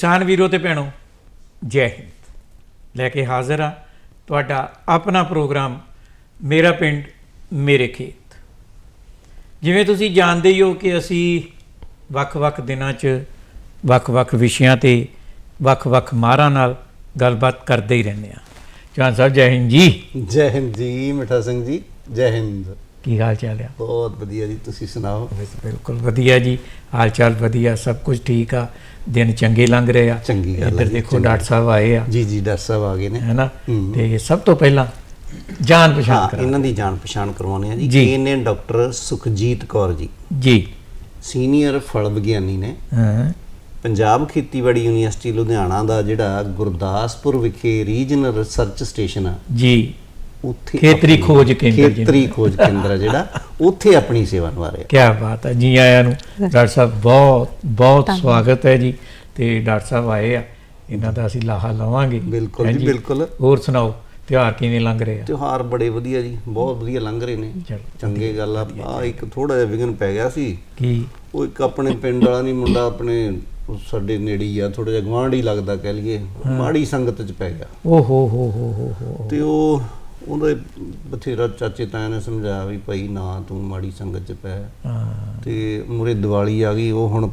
ਕਿਸਾਨ ਵੀਰੋ ਤੇ ਭੈਣੋ, ਜੈ ਹਿੰਦ। ਲੈ ਕੇ ਹਾਜ਼ਰ ਆ ਤੁਹਾਡਾ ਆਪਣਾ ਪ੍ਰੋਗਰਾਮ, ਮੇਰਾ ਪਿੰਡ, ਮੇਰੇ ਖੇਤ। ਜਿਵੇਂ ਤੁਸੀਂ ਜਾਣਦੇ ਹੀ ਹੋ ਕਿ ਅਸੀਂ ਵੱਖ-ਵੱਖ ਦਿਨਾਂ 'ਚ ਵੱਖ-ਵੱਖ ਵਿਸ਼ਿਆਂ ਤੇ ਵੱਖ-ਵੱਖ ਮਾਰਾਂ ਨਾਲ ਗੱਲਬਾਤ ਕਰਦੇ ਹੀ ਰਹਿੰਦੇ ਆ ਚੌਹਾਨ ਸਾਹਿਬ, ਜੈ ਹਿੰਦ ਜੀ। ਜੈ ਹਿੰਦ ਜੀ, ਮਿੱਠਾ ਸਿੰਘ ਜੀ, ਜੈ ਹਿੰਦ। ਕੀ ਹਾਲ ਚਾਲ ਆ? ਬਹੁਤ ਵਧੀਆ ਜੀ ਤੁਸੀਂ ਸੁਣਾਓ? ਬਿਲਕੁਲ ਵਧੀਆ ਜੀ ਹਾਲ ਚਾਲ ਵਧੀਆ ਸਭ ਕੁਝ ਠੀਕ ਆ ਦਿਨ ਚੰਗੇ ਲੰਘ ਰਹੇ ਆ। ਚੰਗੀ ਗੱਲ ਇੱਧਰ ਦੇਖੋ। ਡਾਕਟਰ ਸਾਹਿਬ ਆਏ ਆ। ਜੀ ਜੀ ਡਾਕਟਰ ਸਾਹਿਬ ਆ ਗਏ ਨੇ। ਹੈਨਾ। ਤੇ ਸਭ ਤੋਂ ਪਹਿਲਾਂ ਜਾਣ ਪਛਾਣ ਕਰਾ ਇਹਨਾਂ ਦੀ ਜਾਣ ਪਛਾਣ ਕਰਵਾਉਣੀ ਆ ਜੀ। ਜੀ। ਇਹ ਨੇ ਡਾਕਟਰ ਸੁਖਜੀਤ ਕੌਰ ਜੀ। ਜੀ। ਸੀਨੀਅਰ ਫਲ ਵਿਗਿਆਨੀ ਨੇ। ਹਾਂ। ਪੰਜਾਬ ਖੇਤੀਬਾੜੀ ਯੂਨੀਵਰਸਿਟੀ ਲੁਧਿਆਣਾ ਦਾ ਜਿਹੜਾ ਗੁਰਦਾਸਪੁਰ ਵਿਖੇ ਰੀਜਨਲ ਰਿਸਰਚ ਸਟੇਸ਼ਨ ਆ। ਜੀ। ਉੱਥੇ ਖੇਤਰੀ ਖੋਜ ਕੇਂਦਰ ਜਿਹਨੂੰ ਖੇਤਰੀ ਖੋਜ ਕੇਂਦਰ ਜਿਹੜਾ ਉੱਥੇ ਆਪਣੀ ਸੇਵਾ ਨਿਭਾ ਰਿਹਾ। ਕੀ ਬਾਤ ਹੈ ਜੀ ਆਇਆਂ ਨੂੰ। ਡਾਕਟਰ ਸਾਹਿਬ ਬਹੁਤ ਬਹੁਤ ਸਵਾਗਤ ਹੈ ਜੀ। ਤੇ ਡਾਕਟਰ ਸਾਹਿਬ ਆਏ ਆ ਇਹਨਾਂ ਦਾ ਅਸੀਂ ਲਾਹਾ ਲਵਾਂਗੇ। ਬਿਲਕੁਲ ਜੀ, ਬਿਲਕੁਲ। ਹੋਰ ਸੁਣਾਓ ਤਿਉਹਾਰ ਕਿਵੇਂ ਲੰਘ ਰਹੇ ਆ? ਤਿਉਹਾਰ ਬੜੇ ਵਧੀਆ ਜੀ ਬਹੁਤ ਵਧੀਆ ਲੰਘ ਰਹੇ ਨੇ। ਚਲੋ, ਚੰਗੇ ਗੱਲ ਆ। ਆ ਇੱਕ ਥੋੜਾ ਜਿਹਾ ਵਿਘਨ ਪੈ ਗਿਆ ਸੀ। ਕੀ? ਉਹ ਇੱਕ ਆਪਣੇ ਪਿੰਡ ਵਾਲਾ ਨਹੀਂ ਮੁੰਡਾ ਆਪਣੇ ਉਹ ਸਾਡੇ ਨੇੜੇ ਆ ਥੋੜਾ ਜਿਹਾ ਗਵਾਂਢੀ ਲੱਗਦਾ ਕਹਿ ਲਈਏ। ਮਾੜੀ ਸੰਗਤ ਚ ਪੈ ਗਿਆ। ਓ ਹੋ ਹੋ ਹੋ ਹੋ ਹੋ। ਤੇ ਉਹ ਉਹਦੇ ਬਥੇਰਾ ਚਾਚੇ ਤਾਇਆ ਨੇ ਸਮਝਾਇਆ ਵੀ ਭਾਈ ਨਾ ਤੂੰ ਮਾੜੀ ਸੰਗਤ ਚ ਪੈ। ਹਾਂ। ਤੇ ਮੁਰੇ ਦੀਵਾਲੀ ਆ ਗਈ ਉਹ ਹੁਣ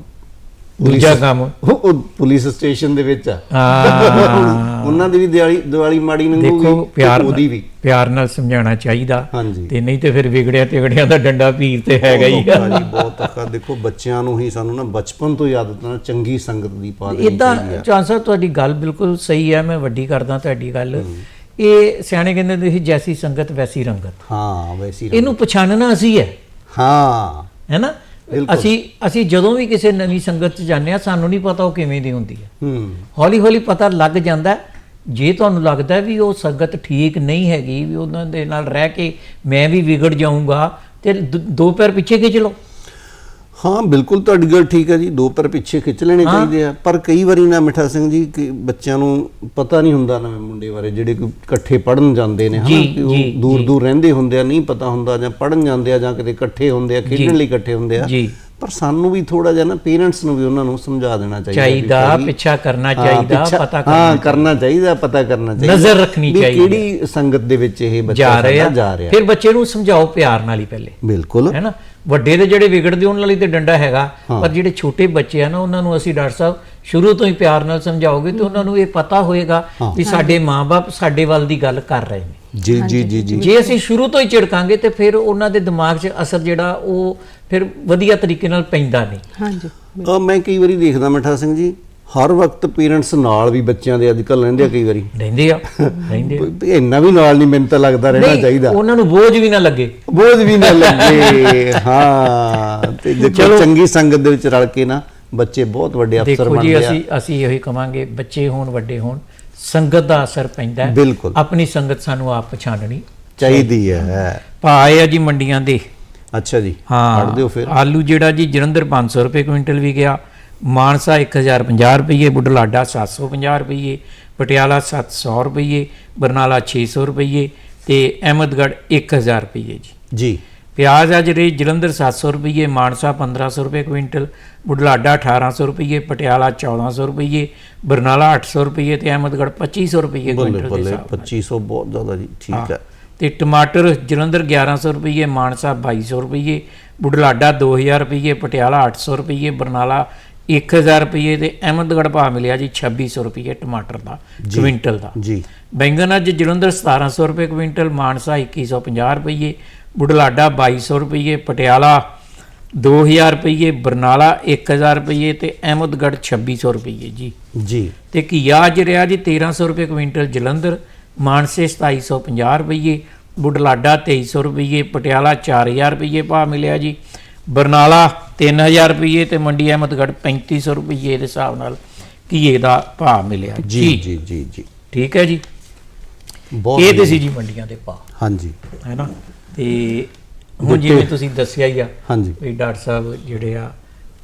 ਦੂਜਾ ਕੰਮ। ਉਹ ਪੁਲਿਸ ਸਟੇਸ਼ਨ ਦੇ ਵਿੱਚ ਆ। ਹਾਂ। ਉਹਨਾਂ ਦੀ ਵੀ ਦਿਵਾਲੀ ਦੀਵਾਲੀ ਮਾੜੀ ਲੰਘੂਗੀ ਦੇਖੋ ਪਿਆਰ ਉਹਦੀ ਵੀ। ਪਿਆਰ ਨਾਲ ਸਮਝਾਉਣਾ ਚਾਹੀਦਾ। ਤੇ ਨਹੀਂ ਤੇ ਫਿਰ ਵਿਗੜਿਆ ਤਿਗੜਿਆ ਦਾ ਡੰਡਾ ਪੀਰ ਤੇ ਹੈਗਾ ਹੀ ਬਹੁਤ ਔਖਾ ਜੀ ਬਹੁਤ ਔਖਾ। ਦੇਖੋ ਬੱਚਿਆਂ ਨੂੰ ਹੀ ਸਾਨੂੰ ਨਾ ਬਚਪਨ ਤੋਂ ਹੀ ਆਦਤ ਨਾਲ ਚੰਗੀ ਸੰਗਤ ਦੀ ਪਾ ਦੇਣੀ ਇਦਾਂ ਚਾਹੀਦੀ ਚਾਂਸ ਤੁਹਾਡੀ ਗੱਲ ਬਿਲਕੁਲ ਸਹੀ ਹੈ ਮੈਂ ਵੱਡੀ ਕਰਦਾ ਤੁਹਾਡੀ ਗੱਲ। ਇਹ ਸਿਆਣੇ ਕਹਿੰਦੇ ਹੁੰਦੇ ਸੀ ਜੈਸੀ ਸੰਗਤ ਵੈਸੀ ਰੰਗਤ। ਹਾਂ ਵੈਸੀ ਇਹਨੂੰ ਪਛਾਣਨਾ ਅਸੀਂ ਹੈ। ਹਾਂ। ਹੈਨਾ ਬਿਲਕੁਲ। ਅਸੀਂ ਅਸੀਂ ਜਦੋਂ ਵੀ ਕਿਸੇ ਨਵੀਂ ਸੰਗਤ 'ਚ ਜਾਂਦੇ ਆ ਸਾਨੂੰ ਨਹੀਂ ਪਤਾ ਉਹ ਕਿਵੇਂ ਦੀ ਹੁੰਦੀ ਹੈ। ਹੂੰ। ਹੌਲੀ ਹੌਲੀ ਪਤਾ ਲੱਗ ਜਾਂਦਾ ਹੈ। ਜੇ ਤੁਹਾਨੂੰ ਲੱਗਦਾ ਹੈ ਵੀ ਉਹ ਸੰਗਤ ਠੀਕ ਨਹੀਂ ਹੈਗੀ ਵੀ ਉਹਨਾਂ ਦੇ ਨਾਲ ਰਹਿ ਕੇ ਮੈਂ ਵੀ ਵਿਗੜ ਜਾਊਂਗਾ ਤੇ ਦ- ਦੋ ਪੈਰ ਪਿੱਛੇ ਖਿੱਚ ਲਓ। ਹਾਂ ਬਿਲਕੁਲ ਤੁਹਾਡੀ ਗੱਲ ਠੀਕ ਹੈ ਜੀ। ਦੋ ਪਰ ਪਿੱਛੇ ਖਿੱਚ ਲੈਣੇ ਚਾਹੀਦੇ ਆ। ਪਰ ਕਈ ਵਾਰੀ ਨਾ ਮਿੱਠਾ ਸਿੰਘ ਜੀ ਕਿ ਬੱਚਿਆਂ ਨੂੰ ਪਤਾ ਨਹੀਂ ਹੁੰਦਾ ਨਵੇਂ ਮੁੰਡੇ ਬਾਰੇ ਜਿਹੜੇ ਕੋਈ ਇਕੱਠੇ ਪੜਨ ਜਾਂਦੇ ਨੇ ਹਨਾ? ਕਿ ਉਹ ਦੂਰ ਦੂਰ ਰਹਿੰਦੇ ਹੁੰਦੇ ਆ ਨਹੀਂ ਪਤਾ ਹੁੰਦਾ ਜਾਂ ਪੜਨ ਜਾਂਦੇ ਆ ਜਾਂ ਕਿਤੇ ਇਕੱਠੇ ਹੁੰਦੇ ਆ ਖੇਡਣ ਲਈ ਇਕੱਠੇ ਹੁੰਦੇ ਆ। ਪਰ ਸਾਨੂੰ ਵੀ ਥੋੜਾ ਜਿਹਾ ਨਾ ਪੇਰੈਂਟਸ ਨੂੰ ਵੀ ਉਹਨਾਂ ਨੂੰ ਸਮਝਾ ਦੇਣਾ ਚਾਹੀਦਾ ਵੀ ਚਾਹੀਦਾ ਪਿੱਛਾ ਕਰਨਾ ਚਾਹੀਦਾ ਪਤਾ ਹਾਂ ਕਰਨਾ ਕਰਨਾ ਚਾਹੀਦਾ ਪਤਾ ਕਰਨਾ ਚਾਹੀਦਾ। ਨਜ਼ਰ ਰੱਖਣੀ ਵੀ ਚਾਹੀਦੀ ਹੈ। ਕਿਹੜੀ ਸੰਗਤ ਦੇ ਵਿੱਚ ਇਹ ਬੱਚਾ ਜਾ ਰਹੇ। ਫਿਰ ਬੱਚੇ ਨੂੰ ਸਮਝਾਓ ਪਿਆਰ ਨਾਲ ਹੀ ਪਹਿਲੇ। ਬਿਲਕੁਲ। ਹੈ ਨਾ? ਵੱਡੇ ਦੇ ਜਿਹੜੇ ਵਿਗੜਦੇ ਉਹਨਾਂ ਲਈ ਤੇ ਡੰਡਾ ਹੈਗਾ ਪਰ ਜਿਹੜੇ ਛੋਟੇ ਬੱਚੇ ਆ ਨਾ ਉਹਨਾਂ ਨੂੰ ਅਸੀਂ ਡਾਕਟਰ ਸਾਹਿਬ ਸ਼ੁਰੂ ਤੋਂ ਹੀ ਪਿਆਰ ਨਾਲ ਸਮਝਾਓਗੇ ਤੇ ਉਹਨਾਂ ਨੂੰ ਇਹ ਪਤਾ ਹੋਏਗਾ ਵੀ ਸਾਡੇ ਮਾਪੇ ਸਾਡੇ ਵੱਲ ਦੀ ਗੱਲ ਕਰ ਰਹੇ ਨੇ। ਜੀ ਜੀ ਜੀ ਜੀ। ਜੇ ਅਸੀਂ ਸ਼ੁਰੂ ਤੋਂ ਹੀ ਝਿੜਕਾਂਗੇ ਤੇ ਫਿਰ ਉਹਨਾਂ ਦੇ ਦਿਮਾਗ 'ਚ ਅਸਰ ਜਿਹੜਾ ਉਹ ਫਿਰ ਵਧੀਆ ਤਰੀਕੇ ਨਾਲ ਪੈਂਦਾ ਨਹੀਂ। ਹਾਂਜੀ। ਮੈਂ ਕਈ ਵਾਰੀ ਦੇਖਦਾ ਮਿੱਠਾ ਸਿੰਘ ਜੀ ਹਰ ਵਕਤ ਪੇਰੈਂਟਸ ਨਾਲ ਵੀ ਬੱਚਿਆਂ ਦੇ ਅੱਜ ਕੱਲ ਰਹਿੰਦੇ ਆ ਕਈ ਵਾਰੀ। ਰਹਿੰਦੇ ਆ ਰਹਿੰਦੇ ਆ। ਇੰਨਾ ਵੀ ਨਾਲ ਨਹੀਂ ਮੈਨੂੰ ਤਾਂ ਲੱਗਦਾ ਰਹਿਣਾ ਚਾਹੀਦਾ। ਉਹਨਾਂ ਨੂੰ ਬੋਝ ਵੀ ਨਾ ਲੱਗੇ। ਬੋਝ ਵੀ ਨਾ ਲੱਗੇ ਹਾਂ। ਤੇ ਦੇਖੋ ਚੰਗੀ ਸੰਗਤ ਦੇ ਵਿੱਚ ਰਲ ਕੇ ਨਾ ਬੱਚੇ ਬਹੁਤ ਵੱਡੇ ਅਫਸਰ ਦੇਖੋ ਜੀ ਬਣਦੇ ਆ। ਅਸੀਂ ਅਸੀਂ ਇਹੀ ਕਵਾਂਗੇ ਬੱਚੇ ਹੋਣ ਵੱਡੇ ਹੋਣ ਸੰਗਤ ਦਾ ਅਸਰ ਪੈਂਦਾ ਹੈ। ਆਪਣੀ ਸੰਗਤ ਸਾਨੂੰ ਆਪ ਪਛਾਣਨੀ ਚਾਹੀਦੀ ਹੈ। ਭਾਅ ਆ ਜੀ ਮੰਡੀਆਂ ਦੇ। ਅੱਛਾ ਜੀ ਹਾਂ ਪੜ੍ਹ ਦਿਓ ਫਿਰ। ਆਲੂ ਜਿਹੜਾ ਜੀ ਜਲੰਧਰ 500 ਰੁਪਏ ਕੁਇੰਟਲ ਵੀ ਗਿਆ ਮਾਨਸਾ 1050 ਰੁਪਏ ਬੁਢਲਾਡਾ 750 ਰੁਪਏ ਪਟਿਆਲਾ 700 ਰੁਪਏ ਬਰਨਾਲਾ 600 ਰੁਪਏ ਤੇ ਅਹਿਮਦਗੜ੍ਹ 1000 ਰੁਪਏ ਜੀ। ਜੀ। ਪਿਆਜ਼ ਆ ਜਿਹੜੇ ਜਲੰਧਰ 700 ਰੁਪਏ ਮਾਨਸਾ 1500 ਰੁਪਏ ਕੁਇੰਟਲ ਬੁਢਲਾਡਾ 1800 ਰੁਪਏ ਪਟਿਆਲਾ 1400 ਰੁਪਏ ਬਰਨਾਲਾ 800 ਰੁਪਏ ਤੇ ਅਹਿਮਦਗੜ੍ਹ 2500 ਰੁਪਏ ਕੁਇੰਟਲ ਦੇ ਹਿਸਾਬ ਨਾਲ। 2500 ਬਹੁਤ ਜ਼ਿਆਦਾ ਜੀ ਠੀਕ ਹੈ। ਤੇ ਟਮਾਟਰ ਜਲੰਧਰ 1100 ਰੁਪਏ ਮਾਨਸਾ 2200 ਰੁਪਏ ਬੁਢਲਾਡਾ 2000 ਰੁਪਏ ਪਟਿਆਲਾ 800 ਰੁਪਏ ਬਰਨਾਲਾ 1000 ਰੁਪਏ ਤੇ ਅਹਿਮਦਗੜ੍ਹ ਭਾਅ ਮਿਲਿਆ ਜੀ 2600 ਰੁਪਏ ਟਮਾਟਰ ਦਾ ਕੁਇੰਟਲ ਦਾ। ਜੀ। ਬੈਂਗਣ ਅੱਜ ਜਲੰਧਰ 1700 ਰੁਪਏ ਕੁਇੰਟਲ ਮਾਨਸਾ 2150 ਰੁਪਏ ਬੁਢਲਾਡਾ 2200 ਰੁਪਏ ਪਟਿਆਲਾ 2000 ਰੁਪਏ ਬਰਨਾਲਾ 1000 ਰੁਪਏ ਤੇ ਅਹਿਮਦਗੜ੍ਹ 2600 ਰੁਪਏ ਜੀ। ਜੀ। ਤੇ ਘੀਆ ਅੱਜ ਰਿਹਾ ਜੀ 1300 ਰੁਪਏ ਕੁਇੰਟਲ ਜਲੰਧਰ ਮਾਨਸੇ 2750 ਰੁਪਏ ਬੁਢਲਾਡਾ 2300 ਰੁਪਏ ਪਟਿਆਲਾ 4000 ਰੁਪਏ ਭਾਅ ਮਿਲਿਆ ਜੀ। ਬਰਨਾਲਾ 3000 ਰੁਪਏ ਤੇ ਮੰਡੀ ਅਹਿਮਦਗੜ੍ਹ 3500 ਰੁਪਏ ਦੇ ਹਿਸਾਬ ਨਾਲ ਘੀਏ ਦਾ ਭਾਅ ਮਿਲਿਆ। ਜੀ ਜੀ। ਜੀ ਜੀ ਠੀਕ ਹੈ ਜੀ? ਬਹੁਤ ਇਹ ਤੇ ਸੀ ਜੀ ਮੰਡੀਆਂ ਦੇ ਭਾਅ। ਹਾਂਜੀ। ਹੈ ਨਾ? ਤੇ ਹੁਣ ਜਿਵੇਂ ਤੁਸੀਂ ਦੱਸਿਆ ਹੀ ਆ ਹਾਂਜੀ। ਵੀ ਡਾਕਟਰ ਸਾਹਿਬ ਜਿਹੜੇ ਆ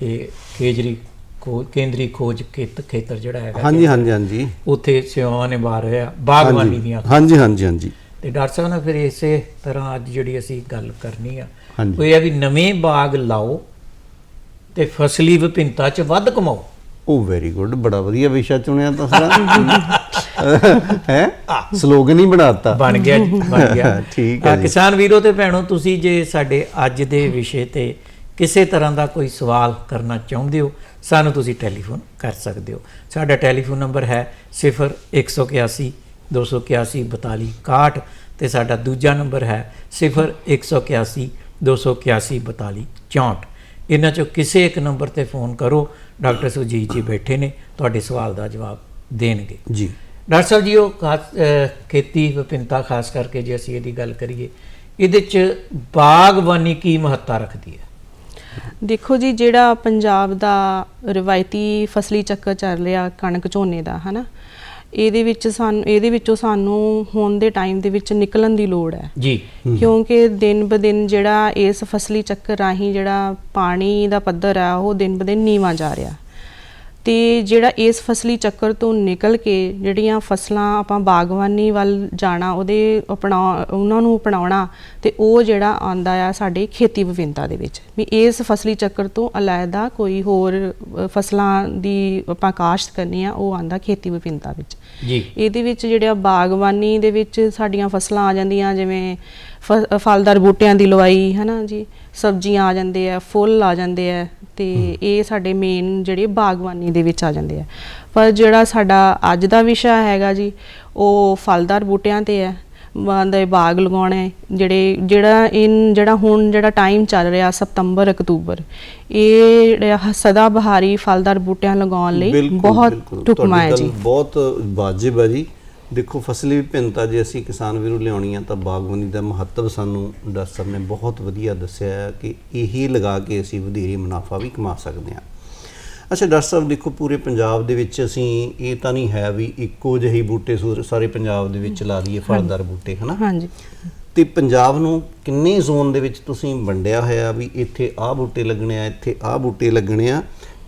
ਇਹ ਕੇਜਰੀ ਖੋ ਕੇਂਦਰੀ ਖੋਜ ਖੇਤ ਖੇਤਰ ਜਿਹੜਾ ਹੈਗਾ ਹਾਂਜੀ ਹਾਂਜੀ ਹਾਂਜੀ। ਉੱਥੇ ਸੇਵਾਵਾਂ ਨਿਭਾ ਰਹੇ ਆ ਬਾਗਬਾਨੀ ਦੀਆਂ ਹਾਂਜੀ ਹਾਂਜੀ ਹਾਂਜੀ। ਤੇ ਡਾਕਟਰ ਸਾਹਿਬ ਨਾਲ ਫਿਰ ਇਸੇ ਤਰ੍ਹਾਂ ਅੱਜ ਜਿਹੜੀ ਅਸੀਂ ਗੱਲ ਕਰਨੀ ਆ ਉਹ ਇਹ ਆ ਵੀ ਨਵੇਂ ਬਾਗ ਲਾਓ ਤੇ ਫਸਲੀ ਵਿਭਿੰਨਤਾ 'ਚ ਵੱਧ ਕਮਾਓ। ਉਹ ਵੈਰੀ ਗੁੱਡ ਬੜਾ ਵਧੀਆ ਵਿਸ਼ਾ ਚੁਣਿਆ ਤੁਸੀਂ ਹੈ? ਸਲੋਗਨ ਹੀ ਬਣਾਤਾ। ਬਣ ਗਿਆ ਬਣ ਗਿਆ। ਠੀਕ ਹੈ। ਕਿਸਾਨ ਵੀਰੋ ਤੇ ਭੈਣੋ ਤੁਸੀਂ ਜੇ ਸਾਡੇ ਅੱਜ ਦੇ ਵਿਸ਼ੇ ਤੇ ਕਿਸੇ ਤਰ੍ਹਾਂ ਦਾ ਕੋਈ ਸਵਾਲ ਕਰਨਾ ਚਾਹੁੰਦੇ ਹੋ ਸਾਨੂੰ ਤੁਸੀਂ ਟੈਲੀਫੋਨ ਕਰ ਸਕਦੇ ਹੋ। ਸਾਡਾ ਟੈਲੀਫੋਨ ਨੰਬਰ ਹੈ 0181 281 42 61 ਤੇ ਸਾਡਾ ਦੂਜਾ ਨੰਬਰ ਹੈ 0181 281 42 64 ਇਹਨਾਂ ਚੋਂ ਕਿਸੇ ਇੱਕ ਨੰਬਰ ਤੇ ਫੋਨ ਕਰੋ। ਡਾਕਟਰ ਸੁਜੀਤ ਜੀ ਬੈਠੇ ਨੇ ਤੁਹਾਡੇ ਸਵਾਲ ਦਾ ਜਵਾਬ ਦੇਣਗੇ। ਜੀ। ਡਾਕਟਰ ਸਾਹਿਬ ਜੀ ਉਹ ਖੇਤੀ ਵਿਭਿੰਨਤਾ ਖਾਸ ਕਰਕੇ ਜੇ ਅਸੀਂ ਇਹਦੀ ਗੱਲ ਕਰੀਏ ਇਹਦੇ ਚ ਬਾਗਬਾਨੀ ਕੀ ਮਹੱਤਤਾ ਰੱਖਦੀ ਹੈ? ਦੇਖੋ ਜੀ ਜਿਹੜਾ ਪੰਜਾਬ ਦਾ ਰਵਾਇਤੀ ਫਸਲੀ ਚੱਕਰ ਚੱਲ ਰਿਹਾ ਕਣਕ ਝੋਨੇ ਦਾ ਹਨਾ? ਇਹਦੇ ਵਿੱਚ ਸਾਨੂੰ ਇਹਦੇ ਵਿੱਚੋਂ ਸਾਨੂੰ ਹੁਣ ਦੇ ਟਾਈਮ ਦੇ ਵਿੱਚ ਨਿਕਲਣ ਦੀ ਲੋੜ ਹੈ। ਜੀ। ਕਿਉਂਕਿ ਦਿਨ ਬ ਦਿਨ ਜਿਹੜਾ ਇਸ ਫਸਲੀ ਚੱਕਰ ਰਾਹੀਂ ਜਿਹੜਾ ਪਾਣੀ ਦਾ ਪੱਧਰ ਆ ਉਹ ਦਿਨ ਬ ਦਿਨ ਨੀਵਾਂ ਜਾ ਰਿਹਾ। ਤੇ ਜਿਹੜਾ ਇਸ ਫਸਲੀ ਚੱਕਰ ਤੋਂ ਨਿਕਲ ਕੇ ਜਿਹੜੀਆਂ ਫਸਲਾਂ ਆਪਾਂ ਬਾਗਬਾਨੀ ਵੱਲ ਜਾਣਾ ਉਹਦੇ ਅਪਣਾ ਉਹਨਾਂ ਨੂੰ ਅਪਣਾਉਣਾ ਤੇ ਉਹ ਜਿਹੜਾ ਆਂਦਾ ਆ ਸਾਡੇ ਖੇਤੀ ਵਿਭਿੰਨਤਾ ਦੇ ਵਿੱਚ। ਵੀ ਇਸ ਫਸਲੀ ਚੱਕਰ ਤੋਂ ਅਲੱਗਾ ਕੋਈ ਹੋਰ ਫਸਲਾਂ ਦੀ ਆਪਾਂ ਕਾਸ਼ਤ ਕਰਨੀ ਆ ਉਹ ਆਂਦਾ ਖੇਤੀ ਵਿਭਿੰਨਤਾ ਵਿੱਚ। ਜੀ। ਇਹਦੇ ਵਿੱਚ ਜਿਹੜਾ ਬਾਗਬਾਨੀ ਦੇ ਵਿੱਚ ਸਾਡੀਆਂ ਫਸਲਾਂ ਆ ਜਾਂਦੀਆਂ ਜਿਵੇਂ ਫਲਦਾਰ ਬੂਟਿਆਂ ਦੀ ਲਵਾਈ ਹਨਾ ਜੀ? ਸਬਜ਼ੀਆਂ ਆ ਜਾਂਦੇ ਆ ਫੁੱਲ ਆ ਜਾਂਦੇ ਆ ਤੇ ਇਹ ਸਾਡੇ ਮੇਨ ਜਿਹੜੇ ਬਾਗਬਾਨੀ ਦੇ ਵਿੱਚ ਆ ਜਾਂਦੇ ਆ। ਪਰ ਜਿਹੜਾ ਸਾਡਾ ਅੱਜ ਦਾ ਵਿਸ਼ਾ ਹੈਗਾ ਜੀ ਉਹ ਫਲਦਾਰ ਬੂਟਿਆਂ ਤੇ ਹੈ। ਦੇ ਬਾਗ ਲਗਾਉਣੇ ਜਿਹੜੇ ਜਿਹੜਾ ਇਨ ਜਿਹੜਾ ਹੁਣ ਜਿਹੜਾ ਟਾਈਮ ਚੱਲ ਰਿਹਾ ਸਤੰਬਰ ਅਕਤੂਬਰ ਇਹ ਜਿਹੜਾ ਸਦਾ ਬਹਾਰੀ ਫਲਦਾਰ ਬੂਟਿਆਂ ਲਗਾਉਣ ਲਈ ਬਹੁਤ। ਢੁਕਮਾ ਹੈ ਜੀ। ਬਹੁਤ ਵਾਜਿਬ ਹੈ ਜੀ। ਦੇਖੋ ਫਸਲੀ ਵਿਭਿੰਨਤਾ ਜੇ ਅਸੀਂ ਕਿਸਾਨ ਵੀਰੋ ਲਿਆਉਣੀ ਆ ਤਾਂ ਬਾਗਬਾਨੀ ਦਾ ਮਹੱਤਵ ਸਾਨੂੰ ਡਾਕਟਰ ਸਾਹਿਬ ਨੇ ਬਹੁਤ ਵਧੀਆ ਦੱਸਿਆ ਕਿ ਇਹੀ ਲਗਾ ਕੇ ਅਸੀਂ ਵਧੇਰੇ ਮੁਨਾਫਾ ਵੀ ਕਮਾ ਸਕਦੇ ਹਾਂ। ਅੱਛਾ ਡਾਕਟਰ ਸਾਹਿਬ ਦੇਖੋ ਪੂਰੇ ਪੰਜਾਬ ਦੇ ਵਿੱਚ ਅਸੀਂ ਇਹ ਤਾਂ ਨਹੀਂ ਹੈ ਵੀ ਇੱਕੋ ਜਿਹੇ ਬੂਟੇ ਸਾਰੇ ਪੰਜਾਬ ਦੇ ਵਿੱਚ ਲਾ ਦਈਏ ਫਲਦਾਰ ਬੂਟੇ ਹਨਾ? ਹਾਂਜੀ। ਤੇ ਪੰਜਾਬ ਨੂੰ ਕਿੰਨੇ ਜ਼ੋਨ ਦੇ ਵਿੱਚ ਤੁਸੀਂ ਵੰਡਿਆ ਹੋਇਆ ਵੀ ਇੱਥੇ ਆਹ ਬੂਟੇ ਲੱਗਣੇ ਆ ਇੱਥੇ ਆਹ ਬੂਟੇ ਲੱਗਣੇ ਆ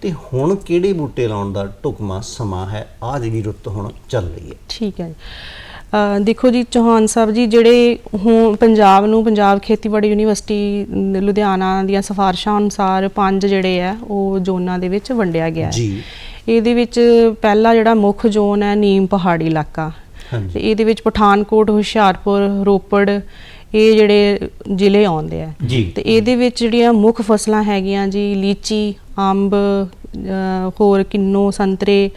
ਤੇ ਹੁਣ ਕਿਹੜੇ ਬੂਟੇ ਲਾਉਣ ਦਾ ਢੁਕਮਾ ਸਮਾਂ ਹੈ? ਆ ਜਿਹੜੀ ਰੁੱਤ ਹੁਣ ਚੱਲ ਰਹੀ ਹੈ। ਠੀਕ ਹੈ ਦੇਖੋ ਜੀ ਚੌਹਾਨ ਸਾਹਿਬ ਜੀ ਜਿਹੜੇ ਹੁਣ ਪੰਜਾਬ ਨੂੰ ਪੰਜਾਬ ਖੇਤੀਬਾੜੀ ਯੂਨੀਵਰਸਿਟੀ ਲੁਧਿਆਣਾ ਦੀਆਂ ਸਿਫਾਰਿਸ਼ਾਂ ਅਨੁਸਾਰ ਪੰਜ ਜਿਹੜੇ ਆ ਉਹ ਜ਼ੋਨਾਂ ਦੇ ਵਿੱਚ ਵੰਡਿਆ ਗਿਆ ਹੈ। ਜੀ। ਇਹਦੇ ਵਿੱਚ ਪਹਿਲਾ ਜਿਹੜਾ ਮੁੱਖ ਜ਼ੋਨ ਹੈ ਨੀਮ ਪਹਾੜੀ ਇਲਾਕਾ। ਤੇ ਇਹਦੇ ਵਿੱਚ ਪਠਾਨਕੋਟ ਹੁਸ਼ਿਆਰਪੁਰ ਰੋਪੜ ਇਹ ਜਿਹੜੇ ਜ਼ਿਲ੍ਹੇ ਆਉਂਦੇ ਆ ਤੇ ਇਹਦੇ ਵਿੱਚ ਜਿਹੜੀਆਂ ਮੁੱਖ ਫਸਲਾਂ ਹੈਗੀਆਂ ਜੀ ਲੀਚੀ ਅੰਬ ਹੋਰ ਕਿੰਨੂ ਸੰਤਰੇ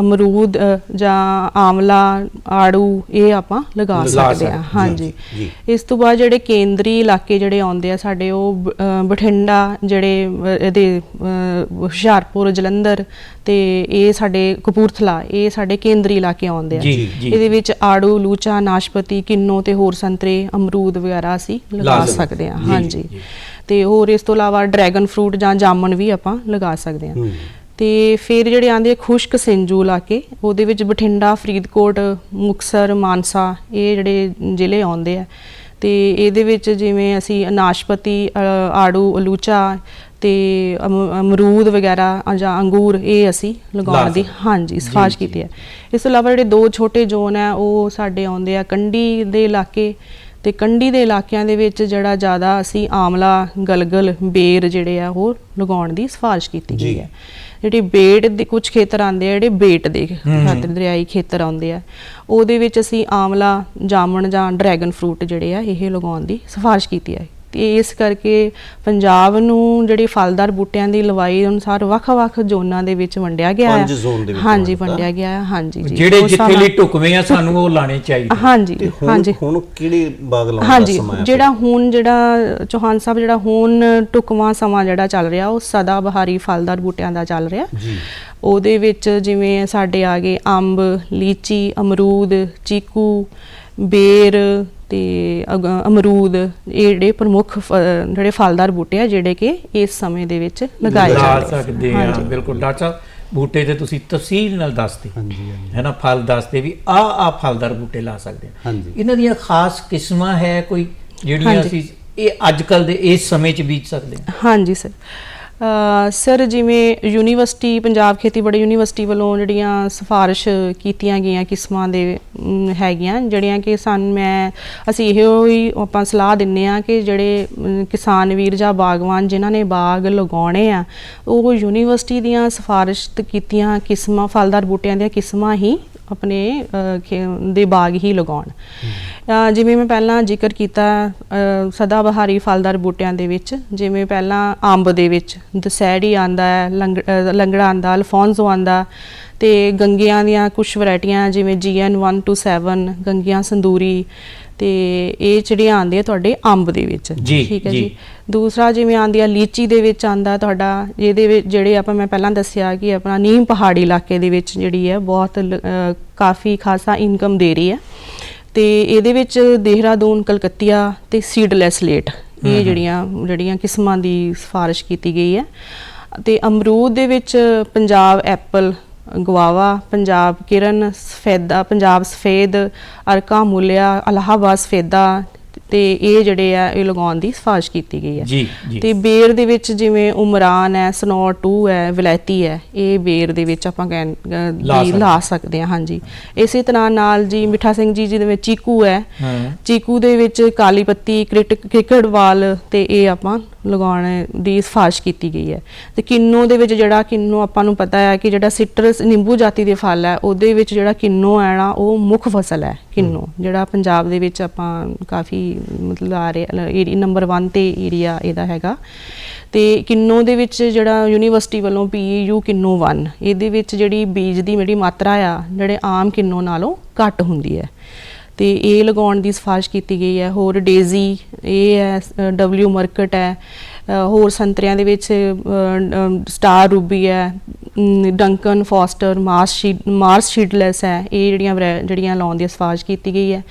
ਅਮਰੂਦ ਜਾਂ ਆਮਲਾ ਆੜੂ ਇਹ ਆਪਾਂ ਲਗਾ ਸਕਦੇ ਆ ਹਾਂਜੀ। ਇਸ ਤੋਂ ਬਾਅਦ ਜਿਹੜੇ ਕੇਂਦਰੀ ਇਲਾਕੇ ਜਿਹੜੇ ਆਉਂਦੇ ਆ ਸਾਡੇ ਉਹ ਬਠਿੰਡਾ ਜਿਹੜੇ ਇਹਦੇ ਹੁਸ਼ਿਆਰਪੁਰ ਜਲੰਧਰ ਤੇ ਇਹ ਸਾਡੇ ਕਪੂਰਥਲਾ ਇਹ ਸਾਡੇ ਕੇਂਦਰੀ ਇਲਾਕੇ ਆਉਂਦੇ ਆ। ਇਹਦੇ ਵਿੱਚ ਆੜੂ ਲੂਚਾ ਨਾਸ਼ਪਤੀ ਕਿੰਨੋ ਤੇ ਹੋਰ ਸੰਤਰੇ ਅਮਰੂਦ ਵਗੈਰਾ ਅਸੀਂ ਲਗਾ ਸਕਦੇ ਜੀ, ਹਾਂਜੀ। ਤੇ ਹੋਰ ਇਸ ਤੋਂ ਇਲਾਵਾ ਡਰੈਗਨ ਫਰੂਟ ਜਾਂ ਜਾਮਨ ਵੀ ਆਪਾਂ ਲਗਾ ਸਕਦੇ ਹੂੰ। ਤੇ ਫਿਰ ਜਿਹੜੇ ਆਂਦੇ ਖੁਸ਼ਕ ਸਿੰਜੂ ਇਲਾਕੇ ਉਹਦੇ ਵਿੱਚ ਬਠਿੰਡਾ ਫਰੀਦਕੋਟ ਮੁਕਸਰ ਮਾਨਸਾ ਇਹ ਜਿਹੜੇ ਜ਼ਿਲ੍ਹੇ ਆਉਂਦੇ ਆ ਤੇ ਇਹਦੇ ਵਿੱਚ ਜਿਵੇਂ ਅਸੀਂ ਨਾਸ਼ਪਤੀ ਅ, ਆੜੂ ਅਲੂਚਾ ਤੇ ਅਮ- ਅਮਰੂਦ ਵਗੈਰਾ ਜਾਂ ਅੰਗੂਰ ਇਹ ਅਸੀਂ ਲਗਾਉਣ ਦੀ। ਹਾਂਜੀ ਸਿਫਾਰਿਸ਼। ਕੀਤੀ ਹੈ ਇਸ ਤੋਂ ਇਲਾਵਾ ਜਿਹੜੇ ਦੋ ਛੋਟੇ ਜ਼ੋਨ ਆ ਉਹ ਸਾਡੇ ਆਉਂਦੇ ਆ ਕੰਢੀ ਦੇ ਇਲਾਕੇ ਤੇ ਕੰਢੀ ਦੇ ਇਲਾਕਿਆਂ ਦੇ ਵਿੱਚ ਜਿਹੜਾ ਜ਼ਿਆਦਾ ਅਸੀਂ ਆਮਲਾ ਗਲਗਲ ਬੇਰ ਜਿਹੜੇ ਆ ਉਹ ਲਗਾਉਣ ਦੀ ਸਿਫਾਰਿਸ਼ ਕੀਤੀ। ਗਈ ਹੈ। ਜਿਹੜੇ ਬੇਟ ਦੇ ਕੁਝ ਖੇਤਰ ਆਉਂਦੇ ਆ ਜਿਹੜੇ ਬੇਟ ਦੇ ਖਾਤਰ ਦਰਿਆਈ ਖੇਤਰ ਆਉਂਦੇ ਆ ਉਹਦੇ ਵਿੱਚ ਅਸੀਂ ਆਮਲਾ ਜਾਮਣ ਜਾਂ ਡਰੈਗਨ ਫਰੂਟ ਜਿਹੜੇ ਆ ਇਹ ਲਗਾਉਣ ਦੀ ਸਿਫਾਰਿਸ਼ ਕੀਤੀ ਹੈ। ਤੇ ਇਸ ਕਰਕੇ ਪੰਜਾਬ ਨੂੰ ਜਿਹੜੀ ਫਲਦਾਰ ਬੂਟਿਆਂ ਦੀ ਲਵਾਈ ਅਨੁਸਾਰ ਵੱਖ-ਵੱਖ ਜ਼ੋਨਾਂ ਦੇ ਵਿੱਚ ਵੰਡਿਆ ਗਿਆ ਹੈ ਪੰਜ ਜ਼ੋਨ ਦੇ ਵਿੱਚ ਹਾਂਜੀ। ਵੰਡਿਆ ਗਿਆ ਹੈ ਹਾਂਜੀ। ਜੀ ਜਿਹੜੇ ਜਿੱਥੇ ਲਈ ਢੁਕਵੇਂ ਆ ਸਾਨੂੰ ਉਹ ਲਾਣੇ ਚਾਹੀਦੇ। ਹਾਂਜੀ ਹਾਂਜੀ। ਹੁਣ ਕਿਹੜੇ ਬਾਗ ਲਾਉਣ ਦਾ ਸਮਾਂ ਹੈ ਜਿਹੜਾ ਹੁਣ ਜਿਹੜਾ ਚੌਹਾਨ ਸਾਹਿਬ ਜਿਹੜਾ ਹੁਣ ਟੁਕਮਾ ਸਮਾਂ ਜਿਹੜਾ ਚੱਲ ਰਿਹਾ ਉਹ ਸਦਾ ਬਹਾਰੀ ਫਲਦਾਰ ਬੂਟਿਆਂ ਦਾ ਚੱਲ ਰਿਹਾ। ਜੀ। ਉਹਦੇ ਵਿੱਚ ਜਿਵੇਂ ਸਾਡੇ ਆ ਗਏ ਅੰਬ ਲੀਚੀ ਅਮਰੂਦ ਚੀਕੂ ਬੇਰ ਤੇ ਅਗ- ਅਮਰੂਦ ਇਹ ਜਿਹੜੇ ਪ੍ਰਮੁੱਖ ਫ- ਜਿਹੜੇ ਫਲਦਾਰ ਬੂਟੇ ਆ ਜਿਹੜੇ ਕਿ ਇਸ ਸਮੇਂ ਦੇ ਵਿੱਚ ਲਗਾਏ ਲਾ ਜਾਂਦੇ ਆ। ਸਕਦੇ ਆ ਹਾਂਜੀ। ਬਿਲਕੁਲ। ਡਾਕਟਰ ਸਾਹਿਬ ਬੂਟੇ ਤੇ ਤੁਸੀਂ ਤਫਸੀਲ ਨਾਲ ਦੱਸਦੇ ਹਾਂਜੀ ਹਾਂਜੀ। ਹੈ ਨਾ ਫਲ ਦੱਸਦੇ ਵੀ ਆ ਆ ਫਲਦਾਰ ਬੂਟੇ ਲਾ ਸਕਦੇ ਆ। ਹਾਂਜੀ। ਇਹਨਾਂ ਦੀਆਂ ਖਾਸ ਕਿਸਮਾਂ ਹੈ ਕੋਈ ਜਿਹੜੀਆਂ ਹਾਂਜੀ। ਅਸੀਂ ਇਹ ਅੱਜ ਕੱਲ ਦੇ ਇਸ ਸਮੇਂ 'ਚ ਬੀਜ ਸਕਦੇ ਹਾਂਜੀ ਸਰ। ਸਰ ਜਿਵੇਂ ਯੂਨੀਵਰਸਿਟੀ ਪੰਜਾਬ ਖੇਤੀਬਾੜੀ ਯੂਨੀਵਰਸਿਟੀ ਵੱਲੋਂ ਜਿਹੜੀਆਂ ਸਿਫਾਰਿਸ਼ ਕੀਤੀਆਂ ਗਈਆਂ ਕਿਸਮਾਂ ਦੇ ਅਮ, ਹੈਗੀਆਂ ਜਿਹੜੀਆਂ ਕਿ ਸਾਨੂੰ ਮੈਂ ਅਸੀਂ ਇਹੋ ਹੀ ਆਪਾਂ ਸਲਾਹ ਦਿੰਨੇ ਆ ਕਿ ਜਿਹੜੇ ਅਮ, ਕਿਸਾਨ ਵੀਰ ਜਾਂ ਬਾਗਵਾਨ ਜਿਨ੍ਹਾਂ ਨੇ ਬਾਗ ਲਗਾਉਣੇ ਆ ਉਹ ਯੂਨੀਵਰਸਿਟੀ ਦੀਆਂ ਸਿਫਾਰਿਸ਼ਤ ਕੀਤੀਆਂ ਕਿਸਮਾਂ ਫਲਦਾਰ ਬੂਟਿਆਂ ਦੀਆਂ ਕਿਸਮਾਂ ਹੀ ਆਪਣੇ ਖੇ- ਦੇ ਬਾਗ ਹੀ ਲਗਾਉਣ। ਜਿਵੇਂ ਮੈਂ ਪਹਿਲਾਂ ਜ਼ਿਕਰ ਕੀਤਾ ਸਦਾ ਬਹਾਰੀ ਫਲਦਾਰ ਬੂਟਿਆਂ ਦੇ ਵਿੱਚ, ਜਿਵੇਂ ਪਹਿਲਾਂ ਅੰਬ ਦੇ ਵਿੱਚ ਦਸਹਿਰੀ ਆਂਦਾ ਹੈ ਲੰਗ- ਲੰਗੜਾ ਆਂਦਾ ਅਲਫੋਂਜ਼ੋ ਆਂਦਾ ਤੇ ਗੰਗਿਆਂ ਦੀਆਂ ਕੁਝ ਵੈਰਾਈਟੀਆਂ ਜਿਵੇਂ GN 1 to 7 ਗੰਗਿਆਂ ਸੰਦੂਰੀ ਤੇ ਇਹ ਜਿਹੜੀਆਂ ਆਉਂਦੀਆਂ ਤੁਹਾਡੇ ਅੰਬ ਦੇ ਵਿੱਚ। ਠੀਕ ਹੈ ਜੀ। ਦੂਸਰਾ ਜਿਵੇਂ ਆਂਦੀ ਆ ਲੀਚੀ ਦੇ ਵਿੱਚ ਆਂਦਾ ਤੁਹਾਡਾ ਇਹਦੇ ਵਿੱਚ ਜਿਹੜੇ ਆਪਾਂ ਮੈਂ ਪਹਿਲਾਂ ਦੱਸਿਆ ਕਿ ਆਪਣਾ ਨੀਮ ਪਹਾੜੀ ਇਲਾਕੇ ਦੇ ਵਿੱਚ ਜਿਹੜੀ ਹੈ ਬਹੁਤ ਕਾਫੀ ਖਾਸਾ ਇਨਕਮ ਦੇ ਰਹੀ ਹੈ। ਤੇ ਇਹਦੇ ਵਿੱਚ ਦੇਹਰਾਦੂਨ ਕਲਕੱਤੀਆ ਤੇ ਸੀਡਲੈਸ ਲੇਟ ਇਹ ਜਿਹੜੀਆਂ ਜਿਹੜੀਆਂ ਕਿਸਮਾਂ ਦੀ ਸਿਫਾਰਿਸ਼ ਕੀਤੀ ਗਈ ਹੈ। ਤੇ ਅਮਰੂਦ ਦੇ ਵਿੱਚ ਪੰਜਾਬ ਐਪਲ ਗਵਾਵਾ ਪੰਜਾਬ ਕਿਰਨ ਸਫੈਦਾ ਪੰਜਾਬ ਸਫੇਦ ਅਰਕਾ ਮੁਲਿਆ ਅਲਾਹਾਬਾਦ ਸਫੇਦਾ ਤੇ ਇਹ ਜਿਹੜੇ ਆ ਇਹ ਲਗਾਉਣ ਦੀ ਸਿਫਾਰਿਸ਼ ਕੀਤੀ ਗਈ ਹੈ। ਜੀ ਤੇ ਬੇਰ ਦੇ ਵਿੱਚ ਜਿਵੇਂ ਉਮਰਾਨ ਹੈ ਸਨੋਰ 2 ਹੈ ਵਿਲਾਇਤੀ ਹੈ ਇਹ ਬੇਰ ਦੇ ਵਿੱਚ ਆਪਾਂ ਕਹਿ ਲਾ ਸਕਦੇ ਹਾਂ। ਹਾਂਜੀ। ਇਸੇ ਤਰ੍ਹਾਂ ਨਾਲ ਜੀ ਮਿੱਠਾ ਸਿੰਘ ਜੀ ਜਿਹਦੇ ਵਿੱਚ ਚੀਕੂ ਹੈ ਚੀਕੂ ਦੇ ਵਿੱਚ ਕਾਲੀ ਪੱਤੀ ਕ੍ਰਿਟ- ਕ੍ਰਿਕਟਵਾਲ ਤੇ ਇਹ ਆਪਾਂ ਲਗਾਉਣ ਦੀ ਸਿਫਾਰਿਸ਼ ਕੀਤੀ ਗਈ ਹੈ। ਤੇ ਕਿੰਨੋ ਦੇ ਵਿੱਚ ਜਿਹੜਾ ਕਿੰਨੋ ਆਪਾਂ ਨੂੰ ਪਤਾ ਹੈ ਕਿ ਜਿਹੜਾ ਸਿਟਰਸ ਨਿੰਬੂ ਜਾਤੀ ਦੇ ਫਲ ਹੈ ਉਹਦੇ ਵਿੱਚ ਜਿਹੜਾ ਕਿੰਨੋ ਨਾ ਉਹ ਮੁੱਖ ਫਸਲ ਹੈ ਕਿੰਨੋ। ਜਿਹੜਾ ਪੰਜਾਬ ਦੇ ਵਿੱਚ ਆਪਾਂ ਕਾਫੀ ਮਤਲਬ ਆ ਰਿਹਾ ਏਰੀਆ ਨੰਬਰ 1 ਤੇ ਏਰੀਆ ਇਹਦਾ ਹੈਗਾ। ਤੇ ਕਿੰਨੋ ਦੇ ਵਿੱਚ ਜਿਹੜਾ ਯੂਨੀਵਰਸਿਟੀ ਵੱਲੋਂ ਪੀਯੂ ਕਿੰਨੋ 1 ਇਹਦੇ ਵਿੱਚ ਜਿਹੜੀ ਬੀਜ ਦੀ ਜਿਹੜੀ ਮਾਤਰਾ ਆ, ਜਿਹੜੇ ਆਮ ਕਿੰਨੋ ਨਾਲੋਂ ਘੱਟ ਹੁੰਦੀ ਹੈ। ਤੇ ਇਹ ਲਗਾਉਣ ਦੀ ਸਿਫਾਰਿਸ਼ ਕੀਤੀ ਗਈ ਹੈ। ਹੋਰ ਡੇਜ਼ੀ ਇਹ ਹੈ ਡਬਲਯੂ ਮਾਰਕਟ ਹੈ। ਹੋਰ ਸੰਤਰਿਆਂ ਦੇ ਵਿੱਚ ਸਟਾਰ ਰੂਬੀ ਹੈ। Duncan Foster Marsh seed Marsh seedless ਹੈ। ਇਹ ਜਿਹੜੀਆਂ ਵਰੈ- ਜਿਹੜੀਆਂ ਲਾਉਣ ਦੀ ਸਿਫਾਰਿਸ਼ ਕੀਤੀ ਗਈ ਹੈ।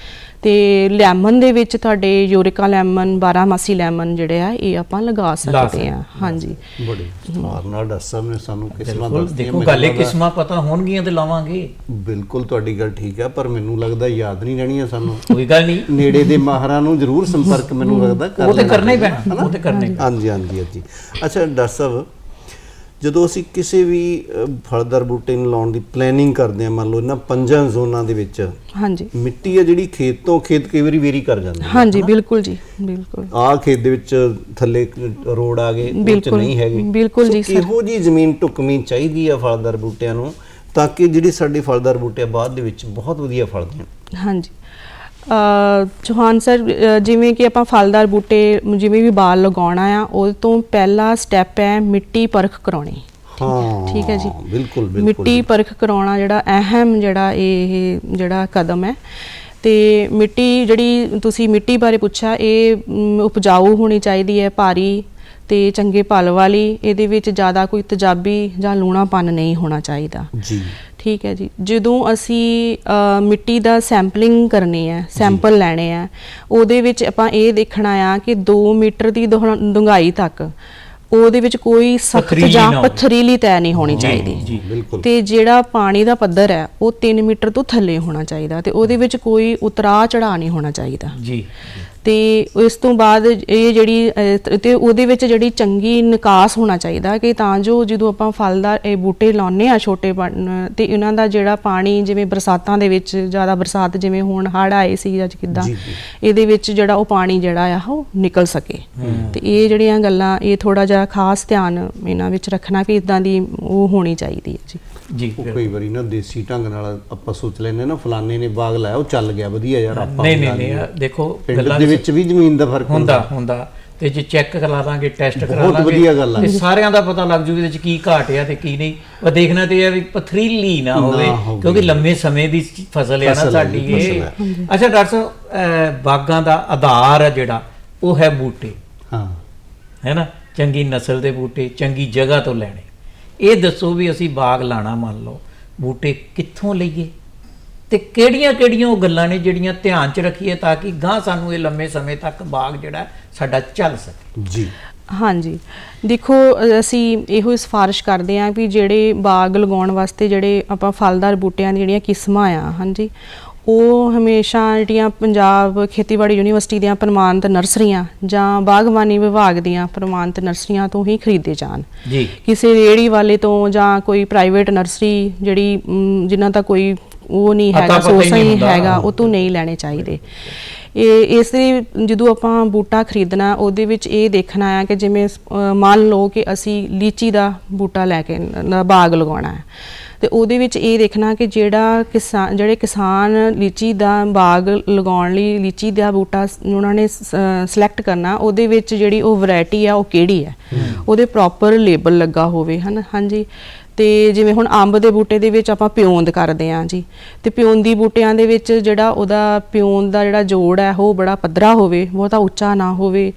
ਤੇ ਲੈਮਨ ਦੇ ਵਿੱਚ ਤੁਹਾਡੇ ਯੂਰਿਕਾ ਲੈਮਨ 12 ਮਾਸੀ ਲੈਮਨ ਜਿਹੜੇ ਆ ਇਹ ਆਪਾਂ ਲਗਾ ਸਕਦੇ ਆ ਹਾਂਜੀ। ਬੜੇ ਸਮਾਰ ਨਾਲ ਸਾਹਿਬ ਨੇ ਸਾਨੂੰ ਕਿਸਮਾਂ ਦੇਖੋ ਗੱਲ ਇਹ ਕਿਸਮਾਂ ਪਤਾ ਹੋਣਗੀਆਂ ਤੇ ਲਾਵਾਂਗੇ। ਬਿਲਕੁਲ ਤੁਹਾਡੀ ਗੱਲ ਠੀਕ ਹੈ ਪਰ ਮੈਨੂੰ ਲੱਗਦਾ ਯਾਦ ਨਹੀਂ ਰਹਿਣੀਆਂ ਸਾਨੂੰ। ਕੋਈ ਗੱਲ ਨਹੀਂ। ਨੇੜੇ ਦੇ ਮਾਹਰਾਂ ਨੂੰ ਜ਼ਰੂਰ ਸੰਪਰਕ ਮੈਨੂੰ ਲੱਗਦਾ ਕਰ ਉਹ ਤੇ ਕਰਨਾ ਹੀ ਪੈਣਾ। ਉਹ ਤੇ ਕਰਨਾ ਹੀ ਹਾਂਜੀ ਹਾਂਜੀ। ਅੱਛਾ ਡਾਕਟਰ ਸਾਹਿਬ ਜਦੋਂ ਅਸੀਂ ਕਿਸੇ ਵੀ ਫਲਦਾਰ ਬੂਟੇ ਨੂੰ ਲਾਉਣ ਦੀ ਪਲੈਨਿੰਗ ਕਰਦੇ ਹਾਂ ਮੰਨ ਲਓ ਇਹਨਾਂ ਪੰਜਾਂ ਜ਼ੋਨਾਂ ਦੇ ਵਿੱਚ ਹਾਂਜੀ। ਮਿੱਟੀ ਹੈ ਜਿਹੜੀ ਖੇਤ ਤੋਂ ਖੇਤ ਕਈ ਵਾਰੀ ਵੇਰੀ ਕਰ ਜਾਂਦੀ ਹੈ। ਹਾਂਜੀ ਬਿਲਕੁਲ ਜੀ ਬਿਲਕੁਲ। ਆਹ ਖੇਤ ਦੇ ਵਿੱਚ ਥੱਲੇ ਰੋਡ ਆ ਗਏ ਉਹ ਚ ਬਿਲਕੁਲ, ਨਹੀਂ ਹੈਗੀ। ਬਿਲਕੁਲ ਜੀ ਸਰ। ਇਹੋ ਜੀ ਜ਼ਮੀਨ ਢੁਕਵੀਂ ਚਾਹੀਦੀ ਆ ਫਲਦਾਰ ਬੂਟਿਆਂ ਨੂੰ ਤਾਂ ਕਿ ਜਿਹੜੀ ਸਾਡੀ ਫਲਦਾਰ ਬੂਟੇ ਆ ਬਾਅਦ ਦੇ ਵਿੱਚ ਬਹੁਤ ਵਧੀਆ ਫਲ ਦੇਣ? ਹਾਂਜੀ। ਚੌਹਾਨ ਸਰ ਜਿਵੇਂ ਕਿ ਆਪਾਂ ਫਲਦਾਰ ਬੂਟੇ ਜਿਵੇਂ ਵੀ ਬਾਲ ਲਗਾਉਣਾ ਆ ਉਹ ਤੋਂ ਪਹਿਲਾ ਸਟੈਪ ਹੈ ਮਿੱਟੀ ਪਰਖ ਕਰਾਉਣੀ। ਹਾਂ ਠੀਕ ਹੈ ਜੀ। ਬਿਲਕੁਲ ਬਿਲਕੁਲ। ਮਿੱਟੀ ਪਰਖ ਕਰਾਉਣਾ ਜਿਹੜਾ ਅਹਿਮ ਜਿਹੜਾ ਇਹ ਜਿਹੜਾ ਕਦਮ ਹੈ। ਤੇ ਮਿੱਟੀ ਜਿਹੜੀ ਤੁਸੀਂ ਮਿੱਟੀ ਬਾਰੇ ਪੁੱਛਿਆ ਇਹ ਉਪਜਾਊ ਹੋਣੀ ਚਾਹੀਦੀ ਹੈ ਭਾਰੀ ਤੇ ਚੰਗੇ ਪਲ ਵਾਲੀ। ਇਹਦੇ ਵਿੱਚ ਜ਼ਿਆਦਾ ਕੋਈ ਤੇਜ਼ਾਬੀ ਜਾਂ ਲੂਣਾਪਨ ਨਹੀਂ ਹੋਣਾ ਚਾਹੀਦਾ। ਜੀ। ਠੀਕ ਹੈ ਜੀ। ਜਦੋਂ ਅਸੀਂ ਮਿੱਟੀ ਦਾ ਸੈਂਪਲਿੰਗ ਕਰਨੀ ਹੈ ਸੈਂਪਲ ਲੈਣੇ ਆ ਉਹਦੇ ਵਿੱਚ ਆਪਾਂ ਇਹ ਦੇਖਣਾ ਆ ਕਿ 2 ਮੀਟਰ ਦੀ ਡੂੰਘਾਈ ਤੱਕ ਉਹਦੇ ਵਿੱਚ ਕੋਈ ਸਖਤ ਜਾਂ। ਪਥਰੀਲੀ ਤੈ ਨਹੀਂ ਹੋਣੀ ਚਾਹੀਦੀ। ਜੀ ਬਿਲਕੁਲ। ਤੇ ਜਿਹੜਾ ਪਾਣੀ ਦਾ ਪੱਧਰ ਹੈ ਉਹ 3 ਮੀਟਰ ਤੋਂ ਥੱਲੇ ਹੋਣਾ ਚਾਹੀਦਾ ਤੇ ਉਹਦੇ ਵਿੱਚ ਕੋਈ ਉਤਰਾਅ ਚੜਾਅ ਨਹੀਂ ਹੋਣਾ ਚਾਹੀਦਾ। ਜੀ। ਤੇ ਇਸ ਤੋਂ ਬਾਅਦ ਇਹ ਜਿਹੜੀ ਤੇ ਉਹਦੇ ਵਿੱਚ ਜਿਹੜੀ ਚੰਗੀ ਨਿਕਾਸ ਹੋਣਾ ਚਾਹੀਦਾ ਕਿ ਤਾਂ ਜੋ ਜਦੋਂ ਆਪਾਂ ਫਲਦਾਰ ਇਹ ਬੂਟੇ ਲਾਉਨੇ ਆ ਛੋਟੇ ਤੇ ਇਹਨਾਂ ਦਾ ਜਿਹੜਾ ਪਾਣੀ ਜਿਵੇਂ ਬਰਸਾਤਾਂ ਦੇ ਵਿੱਚ ਜ਼ਿਆਦਾ ਬਰਸਾਤ ਜਿਵੇਂ ਹੁਣ ਹੜ੍ਹ ਆਏ ਸੀ ਅੱਜ ਕਿਦਾਂ। ਇਹਦੇ ਵਿੱਚ ਜਿਹੜਾ ਉਹ ਪਾਣੀ ਜਿਹੜਾ ਆ ਉਹ ਨਿਕਲ ਸਕੇ। ਤੇ ਇਹ ਜਿਹੜੀਆਂ ਗੱਲਾਂ ਇਹ ਥੋੜਾ ਜਿਹਾ ਖਾਸ ਧਿਆਨ ਇਹਨਾਂ ਵਿੱਚ ਰੱਖਣਾ ਕਿ ਇਦਾਂ ਦੀ ਉਹ ਹੋਣੀ ਚਾਹੀਦੀ ਹੈ ਜੀ। ਜੀ ਉਹ ਕਈ ਵਾਰੀ ਨਾ ਦੇਸੀ ਢੰਗ ਨਾਲ ਆਪਾਂ ਸੋਚ ਲੈਂਦੇ ਨਾ ਫਲਾਣੇ ਨੇ ਬਾਗ ਲਾਇਆ ਉਹ ਚੱਲ ਗਿਆ ਵਧੀਆ ਯਾਰ ਆਪਾਂ ਨਹੀਂ ਨਹੀਂ ਨਹੀਂ ਦੇਖੋ ਗੱਲਾਂ ਦੇ ਵਿੱਚ ਵੀ ਜ਼ਮੀਨ ਦਾ ਫ਼ਰਕ ਹੁੰਦਾ ਹੁੰਦਾ। ਤੇ ਜੇ ਚੈੱਕ ਕਰਾ ਲਾਂਗੇ ਟੈਸਟ ਕਰਾ ਬਹੁਤ ਲਾਂਗੇ ਵਧੀਆ ਗੱਲ ਆ। ਤੇ ਸਾਰਿਆਂ ਦਾ ਪਤਾ ਲੱਗ ਜੂ ਇਹਦੇ ਵਿੱਚ ਕੀ ਘਾਟ ਆ ਤੇ ਕੀ ਨਹੀਂ। ਉਹ ਦੇਖਣਾ ਤੇ ਇਹ ਵੀ ਪਥਰੀਲੀ ਨਾ ਹੋਵੇ। ਕਿਉਂਕਿ ਲੰਮੇ ਸਮੇਂ ਦੀ ਫਸਲ ਹੈ ਨਾ ਸਾਡੀ ਇਹ। ਅੱਛਾ ਡਾਕਟਰ ਸਾਹਿਬ ਬਾਗਾਂ ਦਾ ਆਧਾਰ ਹੈ ਜਿਹੜਾ ਉਹ ਹੈ ਬੂਟੇ। ਹਾਂ। ਹੈ ਨਾ? ਚੰਗੀ ਨਸਲ ਦੇ ਬੂਟੇ ਚੰਗੀ ਜਗ੍ਹਾ ਤੋਂ ਲੈਣੇ। ਇਹ ਦੱਸੋ ਵੀ ਅਸੀਂ ਬਾਗ ਲਾਣਾ ਮੰਨ ਲਓ ਬੂਟੇ ਕਿੱਥੋਂ ਲਈਏ? ਤੇ ਕਿਹੜੀਆਂ ਕਿਹੜੀਆਂ ਉਹ ਗੱਲਾਂ ਨੇ ਜਿਹੜੀਆਂ ਧਿਆਨ 'ਚ ਰੱਖੀਏ ਤਾਂ ਕਿ ਗਾਂ ਸਾਨੂੰ ਇਹ ਲੰਮੇ ਸਮੇਂ ਤੱਕ ਬਾਗ ਜਿਹੜਾ ਸਾਡਾ ਚੱਲ ਸਕੇ। ਜੀ। ਹਾਂਜੀ। ਦੇਖੋ ਅਸੀਂ ਇਹੋ ਹੀ ਸਿਫਾਰਿਸ਼ ਕਰਦੇ ਹਾਂ ਵੀ ਜਿਹੜੇ ਬਾਗ ਲਗਾਉਣ ਵਾਸਤੇ ਜਿਹੜੇ ਆਪਾਂ ਫਲਦਾਰ ਬੂਟਿਆਂ ਦੀਆਂ ਜਿਹੜੀਆਂ ਕਿਸਮਾਂ ਆ ਹਾਂਜੀ ਉਹ ਹਮੇਸ਼ਾ ਜਿਹੜੀਆਂ ਪੰਜਾਬ ਖੇਤੀਬਾੜੀ ਯੂਨੀਵਰਸਿਟੀ ਦੀਆਂ ਪ੍ਰਮਾਣਿਤ ਨਰਸਰੀਆਂ ਜਾਂ ਬਾਗਬਾਨੀ ਵਿਭਾਗ ਦੀਆਂ ਪ੍ਰਮਾਣਿਤ ਨਰਸਰੀਆਂ ਤੋਂ ਹੀ ਖਰੀਦੇ ਜਾਣ। ਜੀ। ਕਿਸੇ ਰੇੜੀ ਵਾਲੇ ਤੋਂ ਜਾਂ ਕੋਈ ਪ੍ਰਾਈਵੇਟ ਨਰਸਰੀ ਜਿਹੜੀ ਜਿਨ੍ਹਾਂ ਦਾ ਕੋਈ ਉਹ ਨਹੀਂ ਹੈਗਾ ਸੋਰਸ ਨਹੀਂ। ਹੈਗਾ ਉਹ ਤੋਂ ਨਹੀਂ ਲੈਣੇ ਚਾਹੀਦੇ। ਇਹ ਇਸ ਲਈ ਜਦੋਂ ਆਪਾਂ ਬੂਟਾ ਖਰੀਦਣਾ ਉਹਦੇ ਵਿੱਚ ਇਹ ਦੇਖਣਾ ਹੈ ਕਿ ਜਿਵੇਂ ਮੰਨ ਲਓ ਕਿ ਅਸੀਂ ਲੀਚੀ ਦਾ ਬੂਟਾ ਲੈ ਕੇ ਬਾਗ ਲਗਾਉਣਾ ਹੈ। ਤੇ ਉਹਦੇ ਵਿੱਚ ਇਹ ਦੇਖਣਾ ਕਿ ਜਿਹੜਾ ਕਿਸਾਨ ਜਿਹੜੇ ਕਿਸਾਨ ਲੀਚੀ ਦਾ ਬਾਗ ਲਗਾਉਣ ਲਈ ਲੀਚੀ ਦਾ ਬੂਟਾ ਉਹਨਾਂ ਨੇ ਸਿਲੈਕਟ ਕਰਨਾ ਉਹਦੇ ਵਿੱਚ ਜਿਹੜੀ ਉਹ ਵੈਰਾਈਟੀ ਆ ਉਹ ਕਿਹੜੀ ਹੈ? ਉਹਦੇ ਪ੍ਰੋਪਰ ਲੇਬਲ ਲੱਗਾ ਹੋਵੇ ਹਨ? ਹਾਂਜੀ। ਤੇ ਜਿਵੇਂ ਹੁਣ ਅੰਬ ਦੇ ਬੂਟੇ ਦੇ ਵਿੱਚ ਆਪਾਂ ਪਿਓਂਦ ਕਰਦੇ ਆਂ ਜੀ। ਤੇ ਪਿਓਂਦੀ ਬੂਟਿਆਂ ਦੇ ਵਿੱਚ ਜਿਹੜਾ ਉਹਦਾ ਪਿਓਂਦ ਦਾ ਜਿਹੜਾ ਜੋੜ ਹੈ ਉਹ ਬੜਾ ਪੱਧਰਾ ਹੋਵੇ ਬਹੁਤਾ ਉੱਚਾ ਨਾ ਹੋਵੇ।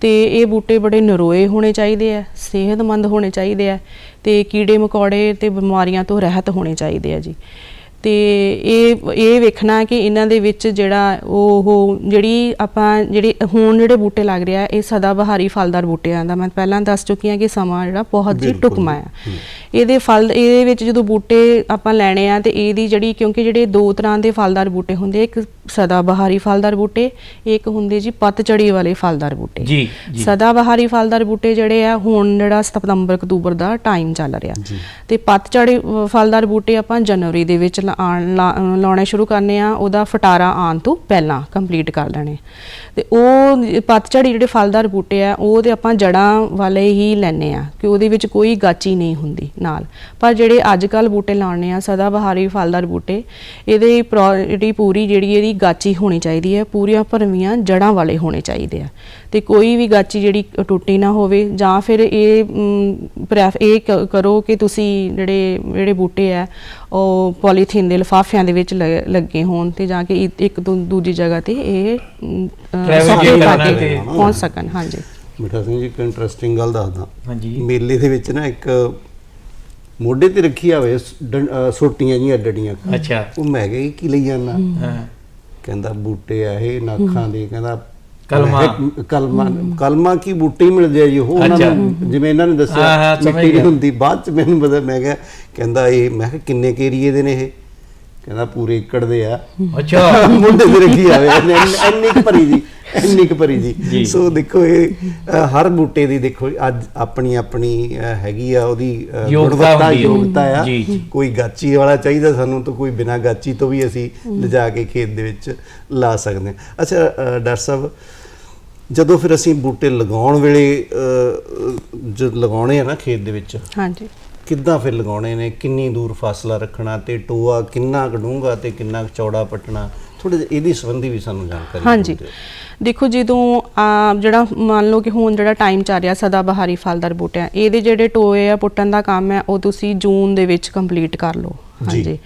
ਤੇ ਇਹ ਬੂਟੇ ਬੜੇ ਨਰੋਏ ਹੋਣੇ ਚਾਹੀਦੇ ਆ, ਸਿਹਤਮੰਦ ਹੋਣੇ ਚਾਹੀਦੇ ਆ ਤੇ ਕੀੜੇ ਮਕੌੜੇ ਤੇ ਬਿਮਾਰੀਆਂ ਤੋਂ ਰਹਿਤ ਹੋਣੇ ਚਾਹੀਦੇ ਆ ਜੀ। ਤੇ ਇਹ ਇਹ ਵੇਖਣਾ ਕਿ ਇਹਨਾਂ ਦੇ ਵਿੱਚ ਜਿਹੜਾ ਉਹ ਉਹ ਜਿਹੜੀ ਆਪਾਂ ਜਿਹੜੇ ਹੁਣ ਜਿਹੜੇ ਬੂਟੇ ਲੱਗ ਰਿਹਾ ਇਹ ਸਦਾ ਬਹਾਰੀ ਫਲਦਾਰ ਬੂਟਿਆਂ ਦਾ। ਮੈਂ ਪਹਿਲਾਂ ਦੱਸ ਚੁੱਕੀ ਹਾਂ ਕਿ ਸਮਾਂ ਜਿਹੜਾ ਬਹੁਤ ਜੀ। ਟੁਕਮਾ ਆ। ਇਹਦੇ ਫਲ ਇਹਦੇ ਵਿੱਚ ਜਦੋਂ ਬੂਟੇ ਆਪਾਂ ਲੈਣੇ ਆ ਤੇ ਇਹਦੀ ਜਿਹੜੀ ਕਿਉਂਕਿ ਜਿਹੜੇ ਦੋ ਤਰ੍ਹਾਂ ਦੇ ਫਲਦਾਰ ਬੂਟੇ ਹੁੰਦੇ ਇੱਕ ਸਦਾ ਬਹਾਰੀ ਫਲਦਾਰ ਬੂਟੇ ਇੱਕ ਹੁੰਦੇ ਜੀ ਪਤਝੜੀ ਵਾਲੇ ਫਲਦਾਰ ਬੂਟੇ। ਜੀ ਜੀ। ਸਦਾ ਬਹਾਰੀ ਫਲਦਾਰ ਬੂਟੇ ਜਿਹੜੇ ਆ ਹੁਣ ਜਿਹੜਾ ਸਤੰਬਰ ਅਕਤੂਬਰ ਦਾ ਟਾਈਮ ਚੱਲ ਰਿਹਾ। ਤੇ ਪਤਝੜੀ ਫਲਦਾਰ ਬੂਟੇ ਆਪਾਂ ਜਨਵਰੀ ਦੇ ਵਿੱਚ ਲਾ- ਆਉਣ- ਲਾ- ਲਾਉਣੇ ਸ਼ੁਰੂ ਕਰਨੇ ਆ, ਉਹਦਾ ਫਟਾਰਾ ਆਉਣ ਤੋਂ ਪਹਿਲਾਂ ਕੰਪਲੀਟ ਕਰ ਲੈਣੇ। ਤੇ ਉਹ ਪਤਝੜੀ ਜਿਹੜੇ ਫਲਦਾਰ ਬੂਟੇ ਆ ਉਹ ਤੇ ਆਪਾਂ ਜੜਾਂ ਵਾਲੇ ਹੀ ਲੈਣੇ ਆ, ਕਿ ਉਹਦੇ ਵਿੱਚ ਕੋਈ ਗਾਚੀ ਨਹੀਂ ਹੁੰਦੀ ਨਾਲ। ਪਰ ਜਿਹੜੇ ਅੱਜ ਕੱਲ ਬੂਟੇ ਲਾਉਣੇ ਆ ਸਦਾ ਬਹਾਰੀ ਫਲਦਾਰ ਬੂਟੇ, ਇਹਦੇ ਪ੍ਰੋ- ਜਿਹੜੀ ਪੂਰੀ ਜਿਹੜੀ ਇਹਦੀ ਗਾਚੀ ਹੋਣੀ ਚਾਹੀਦੀ ਹੈ, ਪੂਰੀਆਂ ਭਰਵੀਆਂ ਜੜਾਂ ਵਾਲੇ ਹੋਣੇ ਚਾਹੀਦੇ ਆ। ਤੇ ਕੋਈ ਵੀ ਗਾਚੀ ਜਿਹੜੀ ਟੁੱਟੀ ਨਾ ਹੋਵੇ, ਜਾਂ ਫਿਰ ਇਹ ਪ੍ਰੈਫ, ਇਹ ਕ- ਕਰੋ ਕਿ ਤੁਸੀਂ ਜਿਹੜੇ ਜਿਹੜੇ ਬੂਟੇ ਆ ਉਹ ਪੋਲੀਥੀਨ ਦੇ ਲਿਫਾਫਿਆਂ ਦੇ ਵਿੱਚ ਲ- ਲੱਗੇ ਹੋਣ ਤੇ ਜਾਂ ਕਿ ਇੱਕ ਤੋਂ ਦੂਜੀ ਜਗ੍ਹਾ ਤੇ ਇਹ ਮ, ਅ, Travel ਸੌਖੇ ਕਰਨਾ ਕਰਕੇ ਤੇ- ਪਹੁੰਚ ਸਕਣ ਹਾਂਜੀ। ਮਿੱਠਾ ਸਿੰਘ ਜੀ ਇੱਕ ਇੰਟਰਸਟਿੰਗ ਗੱਲ ਦੱਸਦਾ। ਹਾਂਜੀ। ਮੇਲੇ ਦੇ ਵਿੱਚ ਨਾ ਇੱਕ ਮੋਢੇ ਤੇ ਰੱਖੀ ਆਵੇ ਸੋਟੀਆਂ ਜੀਆਂ ਡੜੀਆਂ ਅੱਛਾ। ਉਹ ਮੈਂ ਕਿਹਾ ਇਹ ਕੀ ਲਈ ਜਾਂਦਾ ਹਾਂ। ਕਹਿੰਦਾ ਬੂਟੇ ਆ ਇਹ ਨਾਖਾਂ ਦੇ ਕਹਿੰਦਾ ਕਲਮਾਂ। ਕਲਮਾਂ ਕਲਮਾਂ ਕੀ ਬੂਟੇ ਮਿਲਦੇ ਆ ਜੀ ਉਹ ਉਹਨਾਂ ਅੱਛਾ। ਨੂੰ ਜਿਵੇਂ ਇਹਨਾਂ ਨੇ ਦੱਸਿਆ ਮਿੱਟੀ ਹੁੰਦੀ ਬਾਅਦ ਚ ਮੈਨੂੰ ਪਤਾ ਮੈਂ ਕਿਹਾ ਕਹਿੰਦਾ ਇਹ ਮੈਂ ਕਿਹਾ ਕਿੰਨੇ ਕੇ ਏਰੀਏ ਦੇ ਨੇ ਇਹ ਕਹਿੰਦਾ ਪੂਰੇ ਏਕੜ ਦੇ ਆ। ਅੱਛਾ। ਮੁੰਡੇ ਤੇ ਰੱਖੀ ਆਵੇ ਇੰਨੀ ਕੁ ਭਰੀ ਜੀ ਇੰਨੀ ਕੁ ਭਰੀ ਜੀ। ਜੀ। ਸੋ ਦੇਖੋ ਇਹ ਹਰ ਬੂਟੇ ਦੀ ਦੇਖੋ ਅੱਜ ਆਪਣੀ ਆਪਣੀ ਹੈਗੀ ਆ ਉਹਦੀ ਗੁਣਵੱਤਾ। ਯੋਗਤਾ ਆ। ਕੋਈ ਗਾਚੀ ਵਾਲਾ ਚਾਹੀਦਾ ਸਾਨੂੰ ਤਾਂ ਕੋਈ ਬਿਨਾ ਗਾਚੀ ਤੋਂ ਵੀ ਅਸੀਂ ਲਿਜਾ ਕੇ ਖੇਤ ਦੇ ਵਿੱਚ ਲਾ ਸਕਦੇ ਹਾਂ। ਅੱਛਾ ਡਾਕਟਰ ਸਾਹਿਬ ਜਦੋਂ ਫਿਰ ਅਸੀਂ ਬੂਟੇ ਲਗਾਉਣ ਵੇਲੇ ਜਦ ਲਗਾਉਣੇ ਆ ਨਾ ਖੇਤ ਦੇ ਵਿੱਚ ਹਾਂਜੀ। ਕਿੱਦਾਂ ਫਿਰ ਲਗਾਉਣੇ ਨੇ? ਕਿੰਨੀ ਦੂਰ ਫਾਸਲਾ ਰੱਖਣਾ ਤੇ ਟੋਆ ਕਿੰਨਾ ਕਢੂੰਗਾ ਤੇ ਕਿੰਨਾ ਚੌੜਾ ਪੱਟਣਾ? ਥੋੜੇ ਜਿਹਾ ਇਹਦੀ ਸੰਬੰਧੀ ਵੀ ਸਾਨੂੰ ਜਾਣਕਾਰੀ ਹਾਂਜੀ। ਦੇਖੋ ਜਦੋਂ ਆ, ਜਿਹੜਾ ਮੰਨ ਲਓ ਕਿ ਹੁਣ ਜਿਹੜਾ ਟਾਈਮ ਚੱਲ ਰਿਹਾ ਸਦਾ ਬਹਾਰੀ ਫਲਦਾਰ ਬੂਟਿਆਂ ਇਹਦੇ ਜਿਹੜੇ ਟੋਏ ਆ ਪੁੱਟਣ ਦਾ ਕੰਮ ਹੈ ਉਹ ਤੁਸੀਂ ਜੂਨ ਦੇ ਵਿੱਚ ਕੰਪਲੀਟ ਕਰ ਲਓ। ਹਾਂਜੀ।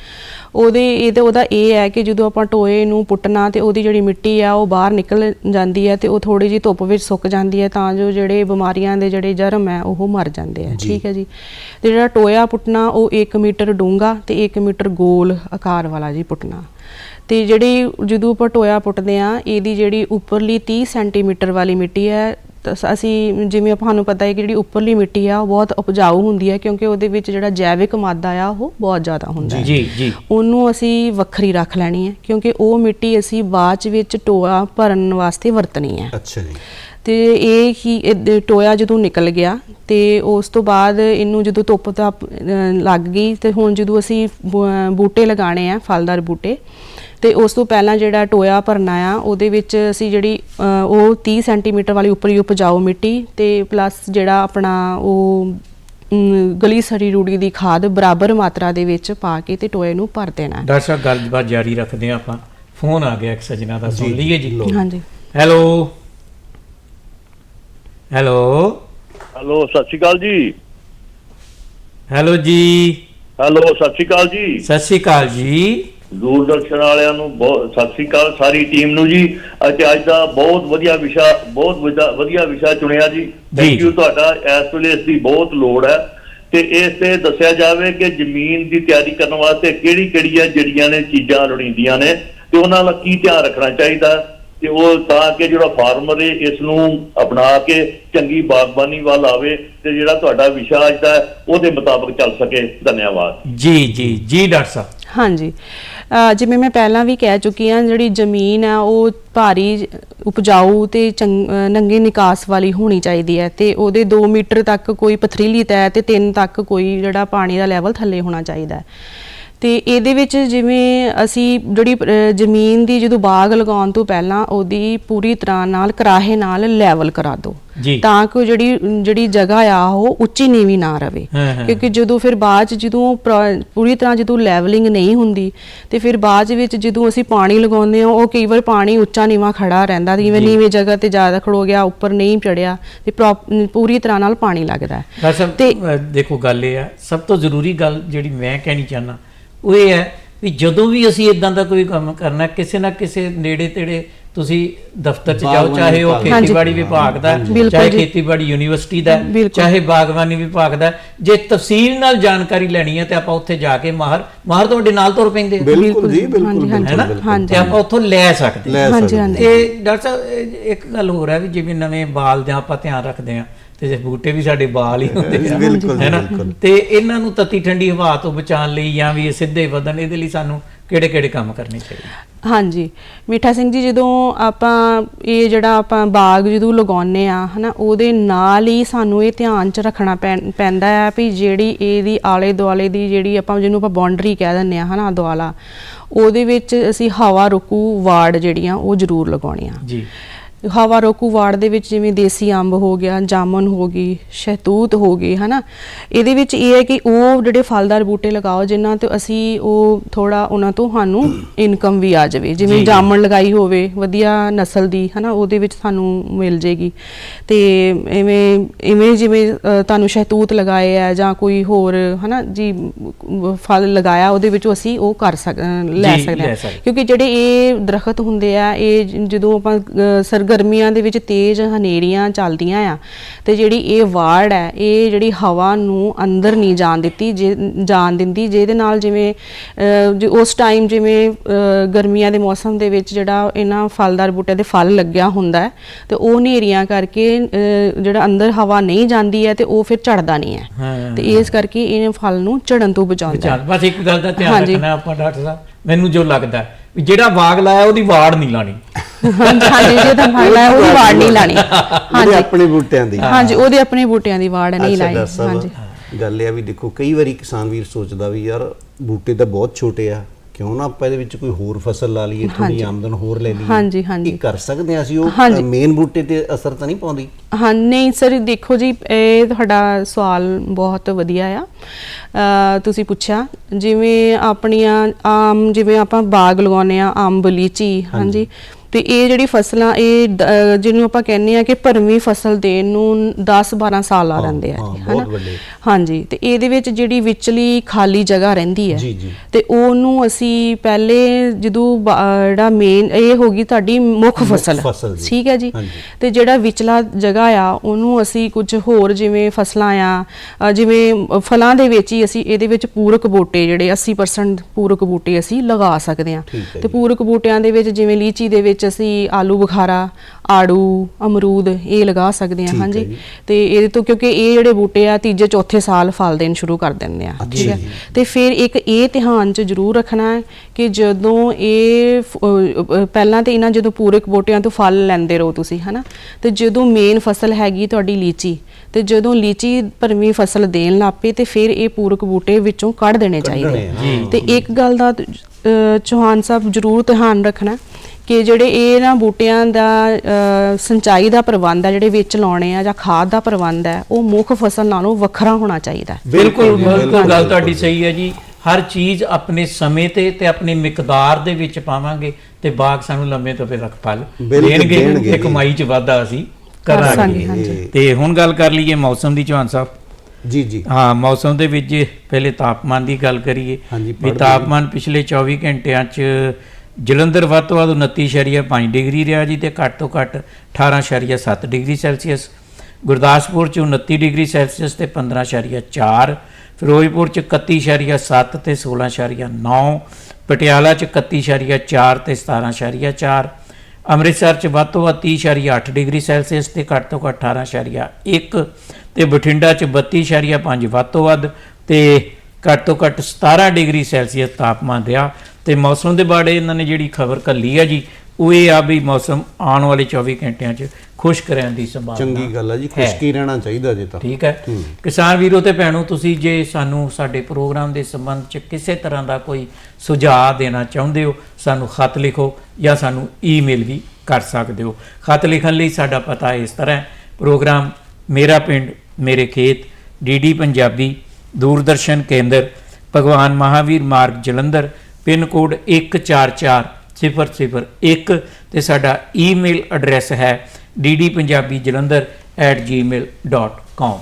ਉਹਦੇ ਇਹਦੇ ਉਹਦਾ ਇਹ ਹੈ ਕਿ ਜਦੋਂ ਆਪਾਂ ਟੋਏ ਨੂੰ ਪੁੱਟਣਾ ਤੇ ਉਹਦੀ ਜਿਹੜੀ ਮਿੱਟੀ ਆ ਉਹ ਬਾਹਰ ਨਿਕਲ ਜਾਂਦੀ ਹੈ ਤੇ ਉਹ ਥੋੜੀ ਜਿਹੀ ਧੁੱਪ ਵਿੱਚ ਸੁੱਕ ਜਾਂਦੀ ਹੈ ਤਾਂ ਜੋ ਜਿਹੜੇ ਬਿਮਾਰੀਆਂ ਦੇ ਜਿਹੜੇ ਜਰਮ ਹੈ ਉਹ ਮਰ ਜਾਂਦੇ ਆ ਜੀ। ਠੀਕ ਹੈ ਜੀ। ਤੇ ਜਿਹੜਾ ਟੋਇਆ ਪੁੱਟਣਾ ਉਹ 1 ਮੀਟਰ ਡੂੰਘਾ ਤੇ 1 ਮੀਟਰ ਗੋਲ ਆਕਾਰ ਵਾਲਾ ਜੀ ਪੁੱਟਣਾ। ਤੇ ਜਿਹੜੀ ਜਦੋਂ ਆਪਾਂ ਟੋਇਆ ਪੁੱਟਦੇ ਆ ਇਹਦੀ ਜਿਹੜੀ ਉੱਪਰਲੀ 30 ਸੈਂਟੀਮੀਟਰ ਵਾਲੀ ਮਿੱਟੀ ਹੈ ਤਾਂ ਅਸੀਂ ਜਿਵੇਂ ਆਪਾਂ ਨੂੰ ਪਤਾ ਹੈ ਕਿ ਜਿਹੜੀ ਉੱਪਰਲੀ ਮਿੱਟੀ ਆ ਉਹ ਬਹੁਤ ਉਪਜਾਊ ਹੁੰਦੀ ਹੈ ਕਿਉਂਕਿ ਉਹਦੇ ਵਿੱਚ ਜਿਹੜਾ ਜੈਵਿਕ ਮਾਦਾ ਆ ਉਹ ਬਹੁਤ ਜ਼ਿਆਦਾ ਹੁੰਦਾ ਹੈ। ਜੀ ਜੀ ਉਹਨੂੰ ਅਸੀਂ ਵੱਖਰੀ ਰੱਖ ਲੈਣੀ ਹੈ ਕਿਉਂਕਿ ਉਹ ਮਿੱਟੀ ਅਸੀਂ ਬਾਅਦ ਵਿੱਚ ਟੋਆ ਭਰਨ ਵਾਸਤੇ ਵਰਤਣੀ ਹੈ। ਅੱਛਾ ਜੀ। ਤੇ ਇਹ ਹੀ ਇਹ ਟੋਇਆ ਜਦੋਂ ਨਿਕਲ ਗਿਆ ਤੇ ਉਸ ਤੋਂ ਬਾਅਦ ਇਹਨੂੰ ਜਦੋਂ ਧੁੱਪ ਤਾਂ ਲੱਗ ਗਈ ਤੇ ਹੁਣ ਜਦੋਂ ਅਸੀਂ ਬੂਟੇ ਲਗਾਣੇ ਆ ਫਲਦਾਰ ਬੂਟੇ ਤੇ ਉਸ ਤੋਂ ਪਹਿਲਾਂ ਜਿਹੜਾ ਟੋਇਆ ਭਰਨਾ ਆ ਉਹਦੇ ਵਿੱਚ ਅਸੀਂ ਜਿਹੜੀ ਉਹ 30 ਸੈਂਟੀਮੀਟਰ ਵਾਲੀ ਉੱਪਰੀ ਉਪਜਾਊ ਮਿੱਟੀ ਤੇ ਪਲੱਸ ਜਿਹੜਾ ਆਪਣਾ ਉਹ ਗਲੀ ਸੜੀ ਰੂੜੀ ਦੀ ਖਾਦ ਬਰਾਬਰ ਮਾਤਰਾ ਦੇ ਵਿੱਚ ਪਾ ਕੇ ਤੇ ਟੋਏ ਨੂੰ ਭਰ ਦੇਣਾ ਹੈ। ਡਾਕਟਰ ਸਾਹਿਬ ਗੱਲਬਾਤ ਜਾਰੀ ਰੱਖਦੇ ਹਾਂ ਆਪਾਂ। ਫੋਨ ਆ ਗਿਆ ਇੱਕ ਸੱਜਣਾ ਦਾ ਸੁਣ ਲਈਏ ਜੀ। ਹਾਂਜੀ। ਹੈਲੋ। ਹੈਲੋ। ਹੈਲੋ ਸਤਿ ਸ਼੍ਰੀ ਅਕਾਲ ਜੀ। ਹੈਲੋ ਜੀ। ਹੈਲੋ ਸਤਿ ਸ਼੍ਰੀ ਅਕਾਲ ਜੀ। ਸਤਿ ਸ਼੍ਰੀ ਅਕਾਲ ਜੀ। ਦੂਰਦਰਸ਼ਨ ਵਾਲਿਆਂ ਨੂੰ ਬਹੁਤ ਸਤਿ ਸ਼੍ਰੀ ਅਕਾਲ ਸਾਰੀ ਟੀਮ ਨੂੰ ਜੀ। ਅਤੇ ਅੱਜ ਦਾ ਬਹੁਤ ਵਧੀਆ ਵਿਸ਼ਾ ਬਹੁਤ ਵਧੀਆ- ਵਧੀਆ ਵਿਸ਼ਾ ਚੁਣਿਆ ਜੀ। ਥੈਂਕ। ਯੂ ਤੁਹਾਡਾ ਇਸ ਵੇਲੇ ਇਸ ਦੀ ਬਹੁਤ ਲੋੜ ਹੈ। ਤੇ ਇਸ ਤੇ ਦੱਸਿਆ ਜਾਵੇ ਕਿ ਜ਼ਮੀਨ ਦੀ ਤਿਆਰੀ ਕਰਨ ਵਾਸਤੇ ਕਿਹੜੀ ਕਿਹੜੀਆਂ ਜਿਹੜੀਆਂ ਨੇ ਚੀਜ਼ਾਂ ਲੋੜੀਂਦੀਆਂ ਨੇ ਤੇ ਉਹਨਾਂ ਦਾ ਕੀ ਧਿਆਨ ਰੱਖਣਾ ਚਾਹੀਦਾ? ਤੇ ਉਹ ਤਾਂ ਕਿ ਜਿਹੜਾ ਫਾਰਮਰ ਹੈ ਇਸ ਨੂੰ ਅਪਣਾ ਕੇ ਚੰਗੀ ਬਾਗਬਾਨੀ ਵੱਲ ਆਵੇ ਤੇ ਜਿਹੜਾ ਤੁਹਾਡਾ ਵਿਸ਼ਾ ਅੱਜ ਦਾ ਉਹਦੇ ਮੁਤਾਬਕ ਚੱਲ ਸਕੇ। ਧੰਨਵਾਦ। ਜੀ ਜੀ ਜੀ ਡਾਕਟਰ ਸਾਹਿਬ। ਹਾਂਜੀ। ਜਿਵੇਂ ਮੈਂ ਪਹਿਲਾਂ ਵੀ ਕਹਿ ਚੁੱਕੀ ਹਾਂ, ਜਿਹੜੀ ਜ਼ਮੀਨ ਆ, ਉਹ ਭਾਰੀ ਉਪਜਾਊ ਤੇ ਚੰਗ- ਨੰਗੇ ਨਿਕਾਸ ਵਾਲੀ ਹੋਣੀ ਚਾਹੀਦੀ ਹੈ ਤੇ ਉਹਦੇ 2 ਮੀਟਰ ਤੱਕ ਕੋਈ ਪਥਰੀਲੀ ਤੈ ਤੇ 3 ਤੱਕ ਕੋਈ ਜਿਹੜਾ ਪਾਣੀ ਦਾ ਲੈਵਲ ਥੱਲੇ ਹੋਣਾ ਚਾਹੀਦਾ ਹੈ। ਤੇ ਇਹਦੇ ਵਿੱਚ ਜਿਵੇਂ ਅਸੀਂ ਜਿਹੜੀ ਜ਼ਮੀਨ ਦੀ ਜਦੋਂ ਬਾਗ ਲਗਾਉਣ ਤੋਂ ਪਹਿਲਾਂ ਉਹਦੀ ਪੂਰੀ ਤਰ੍ਹਾਂ ਨਾਲ ਕਰਾਹੇ ਨਾਲ ਲੈਵਲ ਕਰਾ ਦਿਓ। ਤਾਂ ਕਿ ਜਿਹੜੀ ਜਿਹੜੀ ਜਗ੍ਹਾ ਆ ਉਹ ਉੱਚੀ ਨੀਵੀਂ ਨਾ ਰਵੇ। ਕਿਉਂਕਿ ਜਦੋਂ ਫਿਰ ਬਾਅਦ ਜਦੋਂ ਪ੍ਰ- ਤਰ੍ਹਾਂ ਜਦੋਂ ਲੈਵਲਿੰਗ ਨਹੀਂ ਹੁੰਦੀ ਤੇ ਫਿਰ ਬਾਅਦ ਵਿੱਚ ਜਦੋਂ ਅਸੀਂ ਪਾਣੀ ਲਗਾਉਂਦੇ ਹਾਂ ਉਹ ਕਈ ਵਾਰ ਪਾਣੀ ਉੱਚਾ ਨੀਵਾਂ ਖੜਾ ਰਹਿੰਦਾ ਜਿਵੇਂ ਨੀਵੇਂ ਜਗ੍ਹਾ ਤੇ ਜ਼ਿਆਦਾ ਖੜੋ ਗਿਆ ਉੱਪਰ ਨਹੀਂ ਚੜਿਆ ਤੇ ਪੂਰੀ ਤਰ੍ਹਾਂ ਨਾਲ ਪਾਣੀ ਲੱਗਦਾ ਤੇ- ਦੇਖੋ ਗੱਲ ਇਹ ਆ ਸਭ ਤੋਂ ਜ਼ਰੂਰੀ ਗੱਲ ਜਿਹੜੀ ਮੈਂ ਕਹਿਣੀ ਚਾਹਨਾ ਉਹ ਇਹ ਹੈ ਵੀ ਜਦੋਂ ਵੀ ਅਸੀਂ ਇਦਾਂ ਦਾ ਕੋਈ ਕੰਮ ਕਰਨਾ ਕਿਸੇ ਨਾ ਕਿਸੇ ਨੇੜੇ ਤੇੜੇ ਤੁਸੀਂ ਦਫ਼ਤਰ 'ਚ ਜਾਓ ਚਾਹੇ ਉਹ। ਖੇਤੀਬਾੜੀ ਵਿਭਾਗ ਦਾ ਚਾਹੇ। ਖੇਤੀਬਾੜੀ ਯੂਨੀਵਰਸਿਟੀ ਦਾ। ਚਾਹੇ ਬਾਗਵਾਨੀ ਵਿਭਾਗ ਦਾ ਜੇ ਤਫਸੀਲ ਨਾਲ ਜਾਣਕਾਰੀ ਲੈਣੀ ਹੈ ਤੇ ਆਪਾਂ ਉੱਥੇ ਜਾ ਕੇ ਮਾਹਰ ਮਾਹਰ ਤੁਹਾਡੇ ਨਾਲ ਤੁਰ ਪੈਂਦੇ ਬਿਲਕੁਲ ਜੀ ਬਿਲਕੁਲ ਹੈ ਨਾ। ਤੇ ਆਪਾਂ ਉੱਥੋਂ ਲੈ ਸਕਦੇ ਹਾਂ। ਹਾਂਜੀ, ਡਾਕਟਰ ਸਾਹਿਬ ਇੱਕ ਗੱਲ ਹੋਰ ਹੈ ਵੀ ਜਿਵੇਂ ਨਵੇਂ ਬਾਲ ਦੇ ਆਪਾਂ ਧਿਆਨ ਰੱਖਦੇ ਆ ਤੇ ਜੇ ਬੂਟੇ ਵੀ ਸਾਡੇ ਬਾਲ ਹੀ ਹੁੰਦੇ ਆ। ਬਿਲਕੁਲ, ਹੈ ਨਾ? ਬਿਲਕੁਲ। ਤੇ ਇਹਨਾਂ ਨੂੰ ਤਤੀ ਠੰਡੀ ਹਵਾ ਤੋਂ ਬਚਾਉਣ ਲਈ ਜਾਂ ਵੀ ਇਹ ਸਿੱਧੇ ਵਧਣ ਇਹਦੇ ਲਈ ਸਾਨੂੰ ਕਿਹੜੇ ਕਿਹੜੇ ਕੰਮ ਕਰਨੇ ਚਾਹੀਦੇ? ਹਾਂਜੀ। ਮੀਠਾ ਸਿੰਘ ਜੀ ਜਦੋਂ ਆਪਾਂ ਇਹ ਜਿਹੜਾ ਆਪਾਂ ਬਾਗ ਜਦੋਂ ਲਗਾਉਨੇ ਆ ਹਨਾ ਉਹਦੇ ਨਾਲ ਹੀ ਸਾਨੂੰ ਇਹ ਧਿਆਨ ਚ ਰੱਖਣਾ ਪੈਂਦਾ ਹੈ ਵੀ ਜਿਹੜੀ ਇਹਦੀ ਆਲੇ ਦੁਆਲੇ ਦੀ ਜਿਹੜੀ ਆਪਾਂ ਜਿਹਨੂੰ ਆਪਾਂ ਬਾਉਂਡਰੀ ਕਹਿ ਦਿੰਦੇ ਆ ਹਨਾ ਦੁਆਲਾ ਉਹਦੇ ਵਿੱਚ ਅਸੀਂ ਹਵਾ ਰੋਕੂ ਵਾਰਡ ਜਿਹੜੀਆਂ ਉਹ ਜ਼ਰੂਰ ਲਗਾਉਣੀਆਂ। ਜੀ। ਹਵਾ ਰੋਕੂ ਵਾਰਡ ਦੇ ਵਿੱਚ ਜਿਵੇਂ ਦੇਸੀ ਅੰਬ ਹੋ ਗਿਆ ਜਾਮਨ ਹੋ ਗਈ ਸ਼ਹਿਤੂਤ ਹੋ ਗਈ ਹਨਾ? ਇਹਦੇ ਵਿੱਚ ਇਹ ਹੈ ਕਿ ਉਹ ਜਿਹੜੇ ਫਲਦਾਰ ਬੂਟੇ ਲਗਾਓ ਜਿਨ੍ਹਾਂ ਤੋਂ ਅਸੀਂ ਉਹ ਥੋੜਾ ਉਹਨਾਂ ਤੋਂ ਸਾਨੂੰ ਇਨਕਮ ਵੀ ਆ ਜਾਵੇ। ਜਿਵੇਂ। ਜਾਮਨ ਲਗਾਈ ਹੋਵੇ ਵਧੀਆ ਨਸਲ ਦੀ ਹਨਾ? ਉਹਦੇ ਵਿੱਚ ਸਾਨੂੰ ਮਿਲ ਜੇਗੀ। ਤੇ ਐਵੇਂ ਐਵੇਂ ਜਿਵੇਂ ਤੁਹਾਨੂੰ ਸ਼ਹਿਤੂਤ ਲਗਾਏ ਆ ਜਾਂ ਕੋਈ ਹੋਰ ਹਨਾ? ਜੀ ਫਲ ਲਗਾਇਆ ਉਹਦੇ ਵਿੱਚੋਂ ਅਸੀਂ ਉਹ ਕਰ ਸਕ ਲੈ ਸਕਦੇ ਹਾਂ। ਕਿਉਂਕਿ ਜਿਹੜੇ ਇਹ ਦਰਖਤ ਹੁੰਦੇ ਆ ਇਹ ਜਦੋਂ ਆਪਾਂ ਅ, ਸਰਗਰਮੀਆਂ ਦੇ ਵਿੱਚ ਤੇਜ਼ ਹਨੇਰੀਆਂ ਚੱਲਦੀਆਂ ਆ ਤੇ ਜਿਹੜੀ ਇਹ ਵਾੜ ਹੈ ਇਹ ਜਿਹੜੀ ਹਵਾ ਨੂੰ ਅੰਦਰ ਨਹੀਂ ਜਾਣ ਦਿੱਤੀ ਜਾਣ ਦਿੰਦੀ ਜਿਹਦੇ ਨਾਲ ਜਿਵੇਂ ਉਸ ਟਾਈਮ ਜਿਵੇਂ ਗਰਮੀਆਂ ਦੇ ਮੌਸਮ ਦੇ ਵਿੱਚ ਜਿਹੜਾ ਇਹਨਾਂ ਫਲਦਾਰ ਬੂਟਿਆਂ ਦੇ ਫਲ ਲੱਗਿਆ ਹੁੰਦਾ ਤੇ ਉਹ ਹਨੇਰੀਆਂ ਕਰਕੇ ਜਿਹੜਾ ਅੰਦਰ ਹਵਾ ਨਹੀਂ ਜਾਂਦੀ ਹੈ ਤੇ ਉਹ ਫਿਰ ਝੜਦਾ ਨਹੀਂ ਹੈ। ਤੇ ਇਸ ਕਰਕੇ ਇਹ ਫਲ ਨੂੰ ਝੜਨ ਤੋਂ ਬਚਾਉਂਦਾ ਹੈ। ਬਸ ਇੱਕ ਗੱਲ ਦਾ ਧਿਆਨ। ਰੱਖਣਾ ਆਪਾਂ ਡਾਕਟਰ ਸਾਹਿਬ ਮੈਨੂੰ ਜੋ ਲੱਗਦਾ ਜਿਹੜਾ ਬਾਗ ਲਾਇਆ ਉਹਦੀ ਵਾੜ ਨਹੀਂ ਲਾਣੀ। ਹਾਂਜੀ ਜੇ ਤਾਂ ਫਲ ਹੈ ਉਹਦੀ ਵਾੜ ਨਹੀਂ ਲਾਣੀ। ਹਾਂਜੀ। ਆਪਣੇ ਬੂਟਿਆਂ ਦੀ। ਹਾਂਜੀ ਉਹਦੇ ਆਪਣੇ ਬੂਟਿਆਂ ਦੀ ਵਾੜ ਨਹੀਂ ਸਾਹਿਬ, ਹਾਂਜੀ। ਗੱਲ ਇਹ ਆ ਵੀ ਦੇਖੋ ਕਈ ਵਾਰੀ ਕਿਸਾਨ ਵੀਰ ਸੋਚਦਾ ਵੀ ਯਾਰ ਬੂਟੇ ਤਾਂ ਬਹੁਤ ਛੋਟੇ ਆ ਕਿਉਂ ਨਾ ਆਪਾਂ ਇਹਦੇ ਵਿੱਚ ਕੋਈ ਹੋਰ ਫਸਲ ਲਾ ਲਈਏ ਥੋੜੀ। ਆਮਦਨ ਹੋਰ ਲੈ ਲਈਏ। ਹਾਂਜੀ, ਹਾਂਜੀ। ਇਹ ਕਰ ਸਕਦੇ ਆ ਅਸੀਂ ਉਹ। ਮੇਨ ਬੂਟੇ ਤੇ ਅਸਰ ਤਾਂ ਨਹੀਂ ਪਾਉਂਦੀ? ਹਾਂ ਨਹੀਂ ਸਰ ਦੇਖੋ ਜੀ ਇਹ ਤੁਹਾਡਾ ਸਵਾਲ ਬਹੁਤ ਵਧੀਆ ਆ। ਤੁਸੀਂ ਪੁੱਛਿਆ ਜਿਵੇਂ ਆਪਣੀਆਂ ਆਮ ਜਿਵੇਂ ਆਪਾਂ ਬਾਗ ਲਗਾਉਂਦੇ ਆ ਅੰਬ ਲੀਚੀ ਹਾਂਜੀ। ਤੇ ਇਹ ਜਿਹੜੀ ਫਸਲਾਂ ਇਹ ਜਿਹਨੂੰ ਆਪਾਂ ਕਹਿੰਦੇ ਆ ਕਿ ਭਰਵੀਂ ਫਸਲ ਦੇਣ ਨੂੰ 10 12 ਸਾਲ ਆ ਹਾਂ, ਜੀ, ਬਹੁਤ ਹਨਾ? ਵੱਡੇ। ਹਾਂਜੀ ਤੇ ਇਹਦੇ ਵਿੱਚ ਜਿਹੜੀ ਵਿਚਲੀ ਖਾਲੀ ਜਗ੍ਹਾ ਰਹਿੰਦੀ ਹੈ। ਤੇ ਉਹਨੂੰ ਅਸੀਂ ਪਹਿਲੇ ਜਦੋਂ ਜਿਹੜਾ ਮੇਨ ਇਹ ਹੋ ਗਈ ਤੁਹਾਡੀ ਮੁੱਖ ਫਸਲ। ਠੀਕ ਹੈ ਜੀ। ਤੇ ਜਿਹੜਾ ਵਿਚਲਾ ਜਗ੍ਹਾ ਆ ਉਹਨੂੰ ਅਸੀਂ ਕੁਝ ਹੋਰ ਜਿਵੇਂ ਫਸਲਾਂ ਆ ਜਿਵੇਂ ਫਲਾਂ ਦੇ ਵਿੱਚ ਹੀ ਅਸੀਂ ਇਹਦੇ ਵਿੱਚ ਪੂਰਕ ਬੂਟੇ ਜਿਹੜੇ 80% ਪੂਰਕ ਬੂਟੇ ਅਸੀਂ ਲਗਾ ਸਕਦੇ ਹੈ ਤੇ। ਪੂਰਕ ਬੂਟਿਆਂ ਦੇ ਵਿੱਚ ਜਿਵੇਂ ਲੀਚੀ ਦੇ ਵਿੱਚ ਅਸੀਂ ਆਲੂ ਬੁਖਾਰਾ ਆੜੂ ਅਮਰੂਦ ਇਹ ਲਗਾ ਸਕਦੇ ਹਾਂ ਹਾਂਜੀ। ਤੇ ਇਹਦੇ ਤੋਂ ਕਿਉਂਕਿ ਇਹ ਜਿਹੜੇ ਬੂਟੇ ਆ ਤੀਜੇ ਚੌਥੇ ਸਾਲ ਫਲ ਦੇਣ ਸ਼ੁਰੂ ਕਰ ਦਿੰਦੇ ਆ ਠੀਕ ਹੈ। ਤੇ ਫਿਰ ਇੱਕ ਇਹ ਧਿਆਨ ਚ ਜ਼ਰੂਰ ਰੱਖਣਾ ਹੈ ਕਿ ਜਦੋਂ ਇਹ ਪਹਿਲਾਂ ਤੇ ਇਹਨਾਂ ਜਦੋਂ ਪੂਰਕ ਬੂਟਿਆਂ ਤੋਂ ਫਲ ਲੈਂਦੇ ਰਹੋ ਤੁਸੀਂ ਹਨਾ ਤੇ ਜਦੋਂ ਮੇਨ ਫਸਲ ਹੈਗੀ ਤੁਹਾਡੀ ਲੀਚੀ ਤੇ ਜਦੋਂ ਲੀਚੀ ਭਰਵੀਂ ਫਸਲ ਦੇਣ ਲੱਪੇ ਤੇ ਫਿਰ ਇਹ ਪੂਰਕ ਬੂਟੇ ਵਿੱਚੋਂ ਕੱਢ ਦੇਣੇ ਚਾਹੀਦੇ। ਤੇ ਇੱਕ ਗੱਲ ਦਾ ਚੌਹਾਨ ਸਾਹਿਬ ਜ਼ਰੂਰ ਧਿਆਨ ਰੱਖਣਾ ਕਿ ਜਿਹੜੇ ਇਹ ਨਾ ਬੂਟਿਆਂ ਦਾ ਸਿੰਚਾਈ ਦਾ ਪ੍ਰਬੰਧ ਆ ਜਿਹੜੇ ਵਿੱਚ ਲਾਉਣੇ ਆ ਜਾਂ ਖਾਦ ਦਾ ਪ੍ਰਬੰਧ ਹੈ ਉਹ ਮੁੱਖ ਫਸਲ ਨਾਲੋਂ ਵੱਖਰਾ ਹੋਣਾ ਚਾਹੀਦਾ ਹੈ ਬਿਲਕੁਲ ਬਿਲਕੁਲ ਗੱਲ। ਤੁਹਾਡੀ ਸਹੀ ਹੈ ਜੀ ਹਰ ਚੀਜ਼ ਆਪਣੇ ਸਮੇਂ ਤੇ ਤੇ ਆਪਣੀ ਮਿਕਦਾਰ ਦੇ ਵਿੱਚ ਪਾਵਾਂਗੇ ਤੇ ਬਾਗ ਸਾਨੂੰ ਲੰਮੇ ਤੋਂ ਫਿਰ ਫਲ ਬਿਲਕੁਲ ਦੇਣਗੇ ਦੇਣਗੇ ਤੇ। ਕਮਾਈ ਚ ਵਾਧਾ ਅਸੀਂ ਕਰਾਂਗੇ। ਤੇ ਹੁਣ ਗੱਲ ਕਰ ਲਈਏ ਮੌਸਮ ਦੀ ਚੌਹਾਨ ਸਾਹਿਬ ਜੀ ਜੀ ਹਾਂ ਮੌਸਮ ਦੇ ਵਿੱਚ ਪਹਿਲੇ ਤਾਪਮਾਨ ਦੀ ਗੱਲ ਕਰੀਏ ਵੀ। ਤਾਪਮਾਨ ਪਿਛਲੇ 24 ਘੰਟਿਆਂ 'ਚ ਜਲੰਧਰ ਵੱਧ ਤੋਂ ਵੱਧ 29.5 ਡਿਗਰੀ ਰਿਹਾ ਜੀ ਤੇ ਘੱਟ ਤੋਂ ਘੱਟ 18.7 ਡਿਗਰੀ ਸੈਲਸੀਅਸ। ਗੁਰਦਾਸਪੁਰ 'ਚ 29 ਡਿਗਰੀ ਸੈਲਸੀਅਸ ਤੇ 15.4 ਫਿਰੋਜ਼ਪੁਰ 'ਚ 31.7 ਤੇ 16.9 ਪਟਿਆਲਾ 'ਚ 31.4 ਤੇ 17.4 ਅੰਮ੍ਰਿਤਸਰ 'ਚ ਵੱਧ ਤੋਂ ਵੱਧ 30.8 ਡਿਗਰੀ ਸੈਲਸੀਅਸ ਤੇ ਘੱਟ ਤੋਂ ਘੱਟ 18.1 ਤੇ ਬਠਿੰਡਾ 'ਚ 32.5 ਵੱਧ ਤੋਂ ਵੱਧ ਤੇ ਘੱਟ ਤੋਂ ਘੱਟ 17 ਡਿਗਰੀ ਸੈਲਸੀਅਸ ਤਾਪਮਾਨ ਰਿਹਾ। ਤੇ ਮੌਸਮ ਦੇ ਬਾਰੇ ਇਹਨਾਂ ਨੇ ਜਿਹੜੀ ਖਬਰ ਕੱਲੀ ਆ ਜੀ ਉਹ ਇਹ ਆ ਵੀ ਮੌਸਮ ਆਉਣ ਵਾਲੇ 24 ਘੰਟਿਆਂ 'ਚ ਖੁਸ਼ਕ ਰਹਿਣ ਦੀ ਸੰਭਾਵਨਾ ਚੰਗੀ ਗੱਲ ਹੈ ਜੀ। ਖੁਸ਼ਕੀ ਰਹਿਣਾ ਚਾਹੀਦਾ ਜੇ ਤਾਂ। ਠੀਕ ਹੈ। ਕਿਸਾਨ ਵੀਰੋ ਤੇ ਭੈਣੋ ਤੁਸੀਂ ਜੇ ਸਾਨੂੰ ਸਾਡੇ ਪ੍ਰੋਗਰਾਮ ਦੇ ਸੰਬੰਧ ਚ ਕਿਸੇ ਤਰ੍ਹਾਂ ਦਾ ਕੋਈ ਸੁਝਾਅ ਦੇਣਾ ਚਾਹੁੰਦੇ ਹੋ ਸਾਨੂੰ ਖਤ ਲਿਖੋ ਜਾਂ ਸਾਨੂੰ ਈਮੇਲ ਵੀ ਕਰ ਸਕਦੇ ਹੋ। ਖਤ ਲਿਖਣ ਲਈ ਸਾਡਾ ਪਤਾ ਇਸ ਤਰ੍ਹਾਂ ਹੈ ਪ੍ਰੋਗਰਾਮ ਮੇਰਾ ਪਿੰਡ ਮੇਰੇ ਖੇਤ ਡੀਡੀ ਪੰਜਾਬੀ ਦੂਰਦਰਸ਼ਨ ਕੇਂਦਰ ਭਗਵਾਨ ਮਹਾਵੀਰ ਮਾਰਗ ਜਲੰਧਰ ਪਿੰਨ ਕੋਡ 144001 ਤੇ ਸਾਡਾ ਈਮੇਲ ਐਡਰੈਸ ਹੈ ddpunjabijalandhar@gmail.com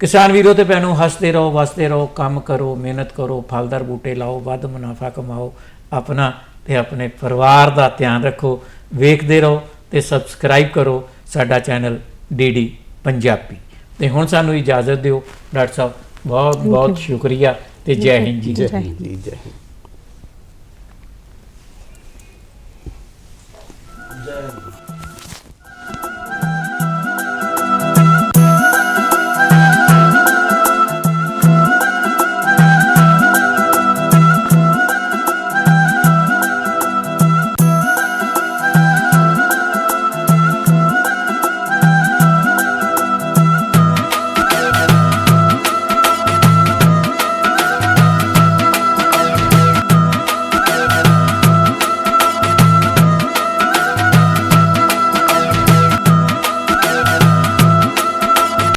ਕਿਸਾਨ ਵੀਰੋ ਤੇ ਭੈਣੋ ਹੱਸਦੇ ਰਹੋ ਵਸਦੇ ਰਹੋ ਕੰਮ ਕਰੋ ਮਿਹਨਤ ਕਰੋ ਫਲਦਾਰ ਬੂਟੇ ਲਾਓ ਵੱਧ ਮੁਨਾਫਾ ਕਮਾਓ ਆਪਣਾ ਤੇ ਆਪਣੇ ਪਰਿਵਾਰ ਦਾ ਧਿਆਨ ਰੱਖੋ ਵੇਖਦੇ ਰਹੋ ਤੇ ਸਬਸਕ੍ਰਾਈਬ ਕਰੋ ਸਾਡਾ ਚੈਨਲ ਡੀਡੀ ਪੰਜਾਬੀ। ਤੇ ਹੁਣ ਸਾਨੂੰ ਇਜਾਜ਼ਤ ਦਿਓ ਡਾਕਟਰ ਸਾਹਿਬ ਬਹੁਤ ਬਹੁਤ ਸ਼ੁਕਰੀਆ ਤੇ ਜੈ ਹਿੰਦ ਜੀ। ਜੈ ਹਿੰਦ ਜੀ ਜੈ ਹਿੰਦ।